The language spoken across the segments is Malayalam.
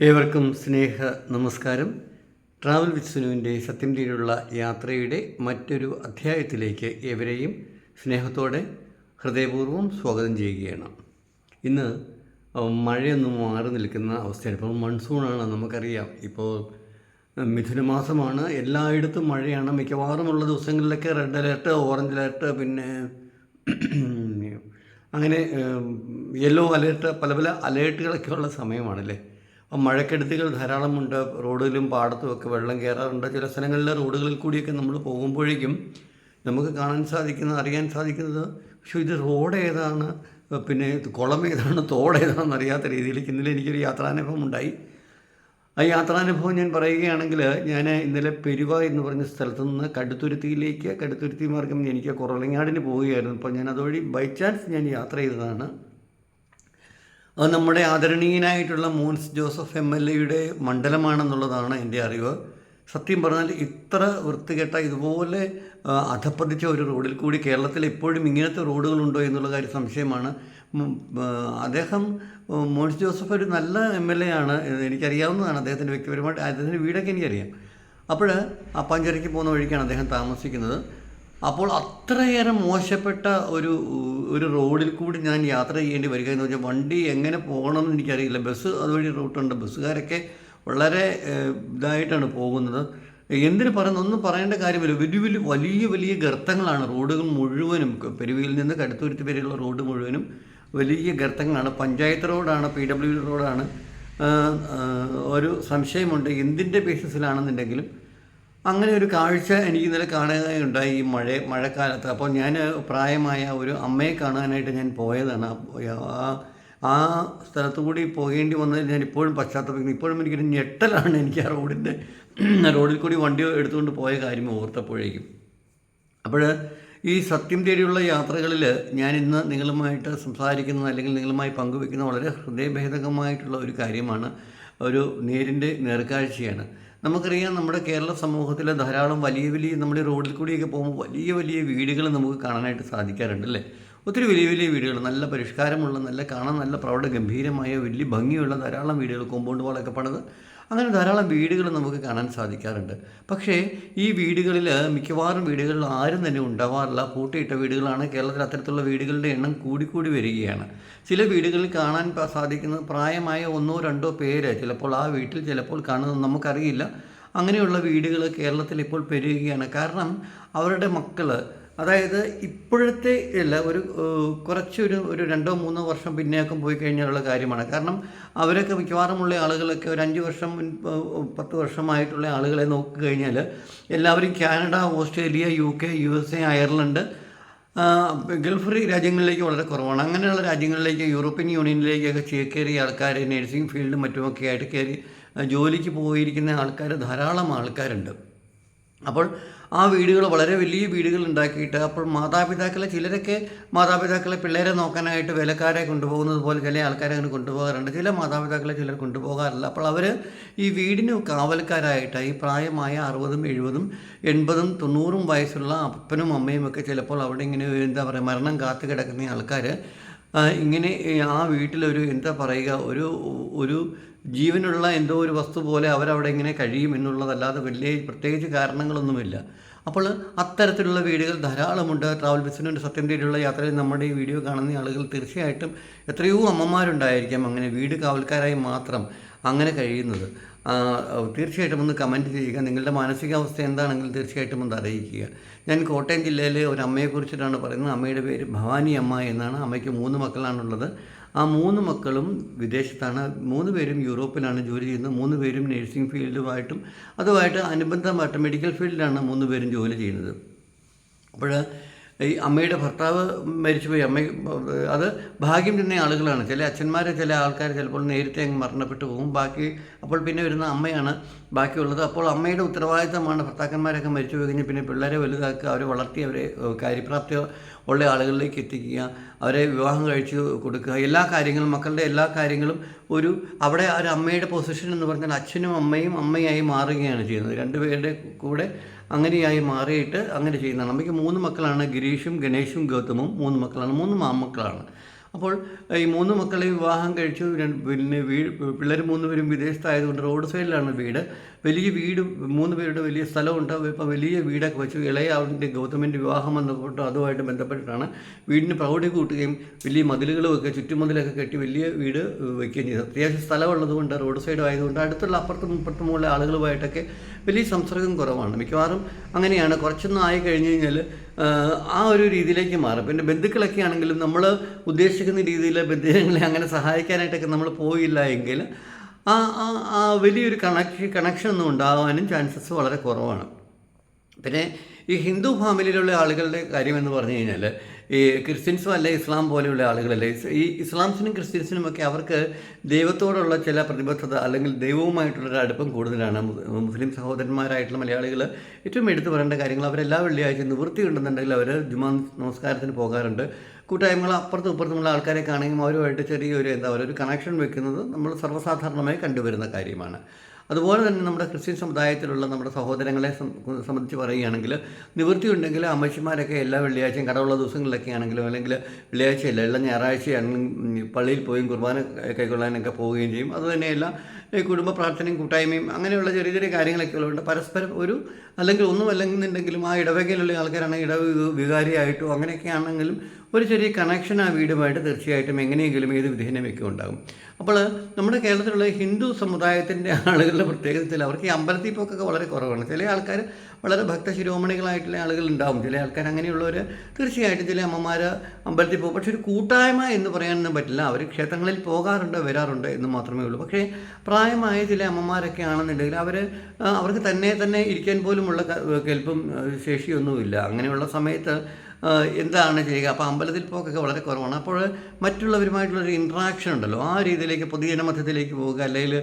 ഏവർക്കും സ്നേഹ നമസ്കാരം. ട്രാവൽ വിത്ത് സുനുവിന്റെ സത്യം തീരുള്ള യാത്രയുടെ മറ്റൊരു അധ്യായത്തിലേക്ക് ഏവരെയും സ്നേഹത്തോടെ ഹൃദയപൂർവം സ്വാഗതം ചെയ്യുകയാണ്. ഇന്ന് മഴയൊന്നും മാറി നിൽക്കുന്ന അവസ്ഥയാണ്. ഇപ്പോൾ മൺസൂണാണ് നമുക്കറിയാം. ഇപ്പോൾ മിഥുനമാസമാണ് എല്ലായിടത്തും മഴയാണ്. മിക്കവാറും ഉള്ള ദിവസങ്ങളിലൊക്കെ റെഡ് അലേർട്ട് ഓറഞ്ച് അലേർട്ട് പിന്നെ അങ്ങനെ യെല്ലോ അലേർട്ട് പല പല അലേർട്ടുകളൊക്കെ ഉള്ള സമയമാണല്ലേ? അപ്പം മഴക്കെടുതികൾ ധാരാളമുണ്ട്. റോഡിലും പാടത്തും ഒക്കെ വെള്ളം കയറാറുണ്ട് ചില സ്ഥലങ്ങളിലെ റോഡുകളിൽ കൂടിയൊക്കെ നമ്മൾ പോകുമ്പോഴേക്കും നമുക്ക് കാണാൻ സാധിക്കുന്ന അറിയാൻ സാധിക്കുന്നത് പക്ഷേ ഇത് റോഡ് ഏതാണ് പിന്നെ കുളം ഏതാണ് തോട് ഏതാണെന്ന് അറിയാത്ത രീതിയിലേക്ക് ഇന്നലെ എനിക്കൊരു യാത്രാനുഭവം ഉണ്ടായി. ആ യാത്രാനുഭവം ഞാൻ പറയുകയാണെങ്കിൽ ഞാൻ ഇന്നലെ പെരുവ എന്ന് പറഞ്ഞ സ്ഥലത്ത് നിന്ന് കടുത്തുരുത്തിയിലേക്ക് കടുത്തുരുത്തി മാർഗം എനിക്ക് കുറവലങ്ങാടിന് പോവുകയായിരുന്നു. അപ്പോൾ ഞാൻ അതുവഴി ബൈ ചാൻസ് ഞാൻ യാത്ര ചെയ്തതാണ്. അത് നമ്മുടെ ആദരണീയനായിട്ടുള്ള മോൻസ് ജോസഫ് എം എൽ എയുടെ മണ്ഡലമാണെന്നുള്ളതാണ് എന്റെ അറിവ്. സത്യം പറഞ്ഞാൽ ഇത്ര വൃത്തികെട്ട ഇതുപോലെ അധപ്പതിച്ച ഒരു റോഡിൽ കൂടി കേരളത്തിൽ എപ്പോഴും ഇങ്ങനത്തെ റോഡുകളുണ്ടോ എന്നുള്ള കാര്യം സംശയമാണ്. അദ്ദേഹം മോൻസ് ജോസഫ് ഒരു നല്ല എം എൽ എ ആണ്. എനിക്കറിയാവുന്നതാണ് അദ്ദേഹത്തിന്റെ വ്യക്തിപരമായിട്ട് അദ്ദേഹത്തിന്റെ വീടൊക്കെ എനിക്കറിയാം. അപ്പോൾ ആ പഞ്ചരയ്ക്ക് പോകുന്ന വഴിക്കാണ് അദ്ദേഹം താമസിക്കുന്നത്. അപ്പോൾ അത്രയേറെ മോശപ്പെട്ട ഒരു ഒരു റോഡിൽ കൂടി ഞാൻ യാത്ര ചെയ്യേണ്ടി വരിക എന്ന് വെച്ചാൽ വണ്ടി എങ്ങനെ പോകണമെന്ന് എനിക്കറിയില്ല. ബസ് അതുവഴി റൂട്ടുണ്ട് ബസ്സുകാരൊക്കെ വളരെ ഇതായിട്ടാണ് പോകുന്നത്. എന്തിനു പറയുന്നു ഒന്നും പറയേണ്ട കാര്യമില്ല. വലിയ വലിയ വലിയ വലിയ ഗർത്തങ്ങളാണ് റോഡുകൾ മുഴുവനും. പെരുവിയിൽ നിന്ന് കടുത്തുരുത്തി വരെയുള്ള റോഡ് മുഴുവനും വലിയ ഗർത്തങ്ങളാണ്. പഞ്ചായത്ത് റോഡാണ് പി ഡബ്ല്യു റോഡാണ്. ഒരു സംശയമുണ്ട്. എന്തിന്റെ ബേസിസിലാണെന്നുണ്ടെങ്കിലും അങ്ങനെ ഒരു കാഴ്ച എനിക്ക് ഇന്നലെ കാണുകയുണ്ടായി ഈ മഴ മഴക്കാലത്ത്. അപ്പോൾ ഞാൻ പ്രായമായ ഒരു അമ്മയെ കാണാനായിട്ട് ഞാൻ പോയതാണ്. ആ- ആ സ്ഥലത്തു കൂടി പോകേണ്ടി വന്നതിൽ ഞാൻ ഇപ്പോഴും പശ്ചാത്തലപ്പിക്കുന്നു ഇപ്പോഴും എനിക്കൊരു ഞെട്ടലാണ് എനിക്ക് ആ റോഡിന്റെ റോഡിൽ കൂടി വണ്ടി എടുത്തുകൊണ്ട് പോയ കാര്യം ഓർത്തപ്പോഴേക്കും. അപ്പോൾ ഈ സത്യം തേടിയുള്ള യാത്രകളിൽ ഞാൻ ഇന്ന് നിങ്ങളുമായിട്ട് സംസാരിക്കുന്നത് അല്ലെങ്കിൽ നിങ്ങളുമായി പങ്കുവെക്കുന്ന വളരെ ഹൃദയഭേദകമായിട്ടുള്ള ഒരു കാര്യമാണ്. ഒരു നേരിന്റെ നേർക്കാഴ്ചയാണ്. നമുക്കറിയാം നമ്മുടെ കേരള സമൂഹത്തിലെ ധാരാളം വലിയ വലിയ നമ്മുടെ റോഡിൽ കൂടിയൊക്കെ പോകുമ്പോൾ വലിയ വലിയ വീടുകൾ നമുക്ക് കാണാനായിട്ട് സാധിക്കാറുണ്ട് അല്ലേ? ഒത്തിരി വലിയ വലിയ വീടുകൾ നല്ല പരിഷ്കാരമുള്ള നല്ല കാണാൻ നല്ല പ്രൗഢ ഗംഭീരമായ വലിയ ഭംഗിയുള്ള ധാരാളം വീടുകൾ കോമ്പൗണ്ട് വാളൊക്കെ പണിത് അങ്ങനെ ധാരാളം വീടുകൾ നമുക്ക് കാണാൻ സാധിക്കാറുണ്ട്. പക്ഷേ ഈ വീടുകളിൽ മിക്കവാറും വീടുകളിൽ ആരും തന്നെ ഉണ്ടാവാറില്ല. പൂട്ടിയിട്ട വീടുകളാണ് കേരളത്തിൽ അത്തരത്തിലുള്ള വീടുകളുടെ എണ്ണം കൂടിക്കൂടി വരികയാണ്. ചില വീടുകളിൽ കാണാൻ സാധിക്കുന്ന പ്രായമായ ഒന്നോ രണ്ടോ പേര് ചിലപ്പോൾ ആ വീട്ടിൽ ചിലപ്പോൾ കാണുന്നത് നമുക്കറിയില്ല. അങ്ങനെയുള്ള വീടുകൾ കേരളത്തിൽ ഇപ്പോൾ പെരുകുകയാണ്. കാരണം അവരുടെ മക്കൾ അതായത് ഇപ്പോഴത്തെ അല്ല ഒരു കുറച്ചൊരു ഒരു രണ്ടോ മൂന്നോ വർഷം പിന്നെയൊക്കെ പോയി കഴിഞ്ഞാലുള്ള കാര്യമാണ്. കാരണം അവരൊക്കെ മിക്കവാറുമുള്ള ആളുകളൊക്കെ ഒരു അഞ്ച് വർഷം പത്ത് വർഷമായിട്ടുള്ള ആളുകളെ നോക്കി കഴിഞ്ഞാൽ എല്ലാവരും Canada Australia U K U S A Ireland Gulf രാജ്യങ്ങളിലേക്ക് വളരെ കുറവാണ്. അങ്ങനെയുള്ള രാജ്യങ്ങളിലേക്ക് യൂറോപ്യൻ യൂണിയനിലേക്കൊക്കെ ചേക്കേറി ആൾക്കാർ നഴ്സിംഗ് ഫീൽഡും മറ്റുമൊക്കെ ആയിട്ട് കയറി ജോലിക്ക് പോയിരിക്കുന്ന ആൾക്കാർ ധാരാളം ആൾക്കാരുണ്ട്. അപ്പോൾ ആ വീടുകൾ വളരെ വലിയ വീടുകൾ ഉണ്ടാക്കിയിട്ട് അപ്പോൾ മാതാപിതാക്കളെ ചിലരൊക്കെ മാതാപിതാക്കളെ പിള്ളേരെ നോക്കാനായിട്ട് വിലക്കാരെ കൊണ്ടുപോകുന്നത് പോലെ ചില ആൾക്കാരെ അങ്ങനെ കൊണ്ടുപോകാറുണ്ട്. ചില മാതാപിതാക്കളെ ചിലർ കൊണ്ടുപോകാറില്ല. അപ്പോൾ അവർ ഈ വീടിന് കാവൽക്കാരായിട്ട് ഈ പ്രായമായ അറുപതും എഴുപതും എൺപതും തൊണ്ണൂറും വയസ്സുള്ള അപ്പനും അമ്മയും ഒക്കെ ചിലപ്പോൾ അവിടെ ഇങ്ങനെ എന്താ പറയുക മരണം കാത്തു കിടക്കുന്ന ആൾക്കാർ ഇങ്ങനെ ആ വീട്ടിലൊരു എന്താ പറയുക ഒരു ഒരു ജീവനുള്ള എന്തോ ഒരു വസ്തു പോലെ അവരവിടെ ഇങ്ങനെ കഴിയും എന്നുള്ളതല്ലാതെ വലിയ പ്രത്യേകിച്ച് കാരണങ്ങളൊന്നുമില്ല. അപ്പോൾ അത്തരത്തിലുള്ള വീടുകൾ ധാരാളമുണ്ട്. ട്രാവൽ ബിസിനൊരു സത്യം തേടിയുള്ള യാത്രയിൽ നമ്മുടെ ഈ വീഡിയോ കാണുന്ന ആളുകൾ തീർച്ചയായിട്ടും എത്രയോ അമ്മമാരുണ്ടായിരിക്കാം അങ്ങനെ വീട് കാവൽക്കാരായി മാത്രം അങ്ങനെ കഴിയുന്നത്. തീർച്ചയായിട്ടും ഒന്ന് കമന്റ് ചെയ്യുക. നിങ്ങളുടെ മാനസികാവസ്ഥ എന്താണെങ്കിലും തീർച്ചയായിട്ടും ഒന്ന് അറിയിക്കുക. ഞാൻ കോട്ടയം ജില്ലയിലെ ഒരു അമ്മയെക്കുറിച്ചിട്ടാണ് പറയുന്നത്. അമ്മയുടെ പേര് ഭവാനി അമ്മ എന്നാണ്. അമ്മയ്ക്ക് മൂന്ന് മക്കളാണുള്ളത്. ആ മൂന്ന് മക്കളും വിദേശത്താണ്. മൂന്ന് പേരും യൂറോപ്പിലാണ് ജോലി ചെയ്യുന്നത്. മൂന്ന് പേരും നഴ്സിംഗ് ഫീൽഡുമായിട്ടും അതുമായിട്ട് അനുബന്ധമായിട്ട് മെഡിക്കൽ ഫീൽഡിലാണ് മൂന്ന് പേരും ജോലി ചെയ്യുന്നത്. അപ്പോൾ ഈ അമ്മയുടെ ഭർത്താവ് മരിച്ചുപോയി. അമ്മ അത് ഭാഗ്യം തന്നെ ആളുകളാണ്. ചില അച്ഛന്മാരെ ചില ആൾക്കാർ ചിലപ്പോൾ നേരത്തെ അങ്ങ് മരണപ്പെട്ടു പോകും. ബാക്കി അപ്പോൾ പിന്നെ വരുന്ന അമ്മയാണ് ബാക്കിയുള്ളത്. അപ്പോൾ അമ്മയുടെ ഉത്തരവാദിത്തമാണ് ഭർത്താക്കന്മാരൊക്കെ മരിച്ചു പോയി കഴിഞ്ഞാൽ പിന്നെ പിള്ളേരെ വലുതാക്കുക അവരെ വളർത്തി അവരെ കാര്യപ്രാപ്തി ഉള്ള ആളുകളിലേക്ക് എത്തിക്കുക അവരെ വിവാഹം കഴിച്ചു കൊടുക്കുക. എല്ലാ കാര്യങ്ങളും മക്കളുടെ എല്ലാ കാര്യങ്ങളും ഒരു അവിടെ ഒരു അമ്മയുടെ പൊസിഷൻ എന്ന് പറഞ്ഞാൽ അച്ഛനും അമ്മയും അമ്മയായി മാറുകയാണ് ചെയ്യുന്നത്. രണ്ടുപേരുടെ കൂടെ അങ്ങനെയായി മാറിയിട്ട് അങ്ങനെ ചെയ്യുന്നതാണ്. അമ്മയ്ക്ക് മൂന്ന് മക്കളാണ് ഗിരീഷും ഗണേഷും ഗൗതമും. മൂന്ന് മക്കളാണ് മൂന്ന് മാമക്കളാണ്. അപ്പോൾ ഈ മൂന്ന് മക്കളെ വിവാഹം കഴിച്ചു. പിന്നെ വീ പിള്ളേർ മൂന്നുപേരും വിദേശത്തായതുകൊണ്ട് റോഡ് സൈഡിലാണ് വീട്. വലിയ വീട് മൂന്ന് പേരുടെ വലിയ സ്ഥലമുണ്ട്. ഇപ്പോൾ വലിയ വീടൊക്കെ വെച്ചു. ഇളയ അവന്റെ ഗൗതമിന്റെ വിവാഹം വന്നപ്പോൾ അതുമായിട്ട് ബന്ധപ്പെട്ടിട്ടാണ് വീടിന് പ്രൗഢി കൂട്ടുകയും വലിയ മതിലുകളുമൊക്കെ ചുറ്റുമതിലൊക്കെ കെട്ടി വലിയ വീട് വയ്ക്കുകയും ചെയ്തു. അത്യാവശ്യം സ്ഥലമുള്ളതുകൊണ്ട് റോഡ് സൈഡ് ആയതുകൊണ്ട് അടുത്തുള്ള അപ്പുറത്തും ഇപ്പുറത്തുമുള്ള ആളുകളുമായിട്ടൊക്കെ വലിയ സംസർഗം കുറവാണ്. മിക്കവാറും അങ്ങനെയാണ്. കുറച്ചൊന്നും ആയി കഴിഞ്ഞ് കഴിഞ്ഞാൽ ആ ഒരു രീതിയിലേക്ക് മാറും. പിന്നെ ബന്ധുക്കളൊക്കെ ആണെങ്കിലും നമ്മൾ ഉദ്ദേശിക്കുന്ന രീതിയിൽ ബന്ധുജനങ്ങളെ അങ്ങനെ സഹായിക്കാനായിട്ടൊക്കെ നമ്മൾ പോയില്ല എങ്കിൽ ആ ആ വലിയൊരു കണക്ഷൻ കണക്ഷൻ ഒന്നും ഉണ്ടാകാനും ചാൻസസ് വളരെ കുറവാണ്. പിന്നെ ഈ ഹിന്ദു ഫാമിലിയിലുള്ള ആളുകളുടെ കാര്യം എന്ന് പറഞ്ഞു കഴിഞ്ഞാൽ ഈ ക്രിസ്ത്യൻസും അല്ലെ ഇസ്ലാം പോലെയുള്ള ആളുകളല്ലേ. ഈ ഇസ്ലാംസിനും ക്രിസ്ത്യൻസിനും ഒക്കെ അവർക്ക് ദൈവത്തോടുള്ള ചില പ്രതിബദ്ധത അല്ലെങ്കിൽ ദൈവവുമായിട്ടുള്ളൊരു അടുപ്പം കൂടുതലാണ്. മുസ്ലിം സഹോദരന്മാരായിട്ടുള്ള മലയാളികൾ ഏറ്റവും എടുത്തു പറയേണ്ട കാര്യങ്ങൾ അവരെല്ലാ വെള്ളിയാഴ്ച നിവൃത്തി ഉണ്ടെന്നുണ്ടെങ്കിൽ അവർ ജുമാ നമസ്കാരത്തിന് പോകാറുണ്ട്. കൂട്ടായ്മകൾ അപ്പുറത്തും ഇപ്പുറത്തുമുള്ള ആൾക്കാരെ കാണുകയും അവരുമായിട്ട് ചെറിയൊരു എന്താ പറയുക ഒരു കണക്ഷൻ വെക്കുന്നത് നമ്മൾ സർവസാധാരണമായി കണ്ടുവരുന്ന കാര്യമാണ്. അതുപോലെ തന്നെ നമ്മുടെ ക്രിസ്ത്യൻ സമുദായത്തിലുള്ള നമ്മുടെ സഹോദരങ്ങളെ സംബന്ധിച്ച് പറയുകയാണെങ്കിൽ നിവൃത്തി ഉണ്ടെങ്കിൽ അമ്മച്ചിമാരൊക്കെ എല്ലാ വെള്ളിയാഴ്ചയും കടവുള്ള ദിവസങ്ങളിലൊക്കെ ആണെങ്കിലും അല്ലെങ്കിൽ വെള്ളിയാഴ്ചയല്ല എല്ലാ ഞായറാഴ്ചയാണെങ്കിലും പള്ളിയിൽ പോയി കുർബാന കൈക്കൊള്ളാനൊക്കെ പോവുകയും ചെയ്യും. അതുതന്നെയല്ല ഈ കുടുംബ പ്രാർത്ഥനയും കൂട്ടായ്മയും അങ്ങനെയുള്ള ചെറിയ ചെറിയ കാര്യങ്ങളൊക്കെ ഉള്ളതുകൊണ്ട് പരസ്പരം ഒരു അല്ലെങ്കിൽ ഒന്നും അല്ലെന്നുണ്ടെങ്കിലും ആ ഇടവകയിലുള്ള ആൾക്കാരാണെങ്കിൽ ഇടവ വികാരിയായിട്ടോ അങ്ങനെയൊക്കെ ആണെങ്കിലും ഒരു ചെറിയ കണക്ഷൻ ആ വീടുമായിട്ട് തീർച്ചയായിട്ടും എങ്ങനെയെങ്കിലും ഏത് വിധേനമൊക്കെ ഉണ്ടാകും. അപ്പോൾ നമ്മുടെ കേരളത്തിലുള്ള ഹിന്ദു സമുദായത്തിന്റെ ആളുകളുടെ പ്രത്യേകതയിൽ അവർക്ക് ഈ അമ്പലത്തിൽ പോക്കൊക്കെ വളരെ കുറവാണ്. ചില ആൾക്കാർ വളരെ ഭക്തശിരോമണികളായിട്ടുള്ള ആളുകൾ ഉണ്ടാവും ചില ആൾക്കാർ അങ്ങനെയുള്ളവർ തീർച്ചയായിട്ടും ചില അമ്മമാർ അമ്പലത്തിൽ പോകും. പക്ഷേ ഒരു കൂട്ടായ്മ എന്ന് പറയാനൊന്നും പറ്റില്ല. അവർ ക്ഷേത്രങ്ങളിൽ പോകാറുണ്ട് വരാറുണ്ട് എന്ന് മാത്രമേ ഉള്ളൂ. പക്ഷേ പ്രായമായ ചില അമ്മമാരൊക്കെ ആണെന്നുണ്ടെങ്കിൽ അവർ അവർക്ക് തന്നെ തന്നെ ഇരിക്കാൻ പോലുമുള്ള ക- കെൽപ്പും ആ, ശേഷിയൊന്നുമില്ല. അങ്ങനെയുള്ള സമയത്ത് എന്താണ് ചെയ്യുക? അപ്പോൾ അമ്പലത്തിൽ പോക്കൊക്കെ വളരെ കുറവാണ്. അപ്പോൾ മറ്റുള്ളവരുമായിട്ടുള്ള ഒരു ഇൻട്രാക്ഷൻ ഉണ്ടല്ലോ. ആ രീതിയിലേക്ക് പൊതുജനമധ്യത്തിലേക്ക് പോവുക അല്ലെങ്കിൽ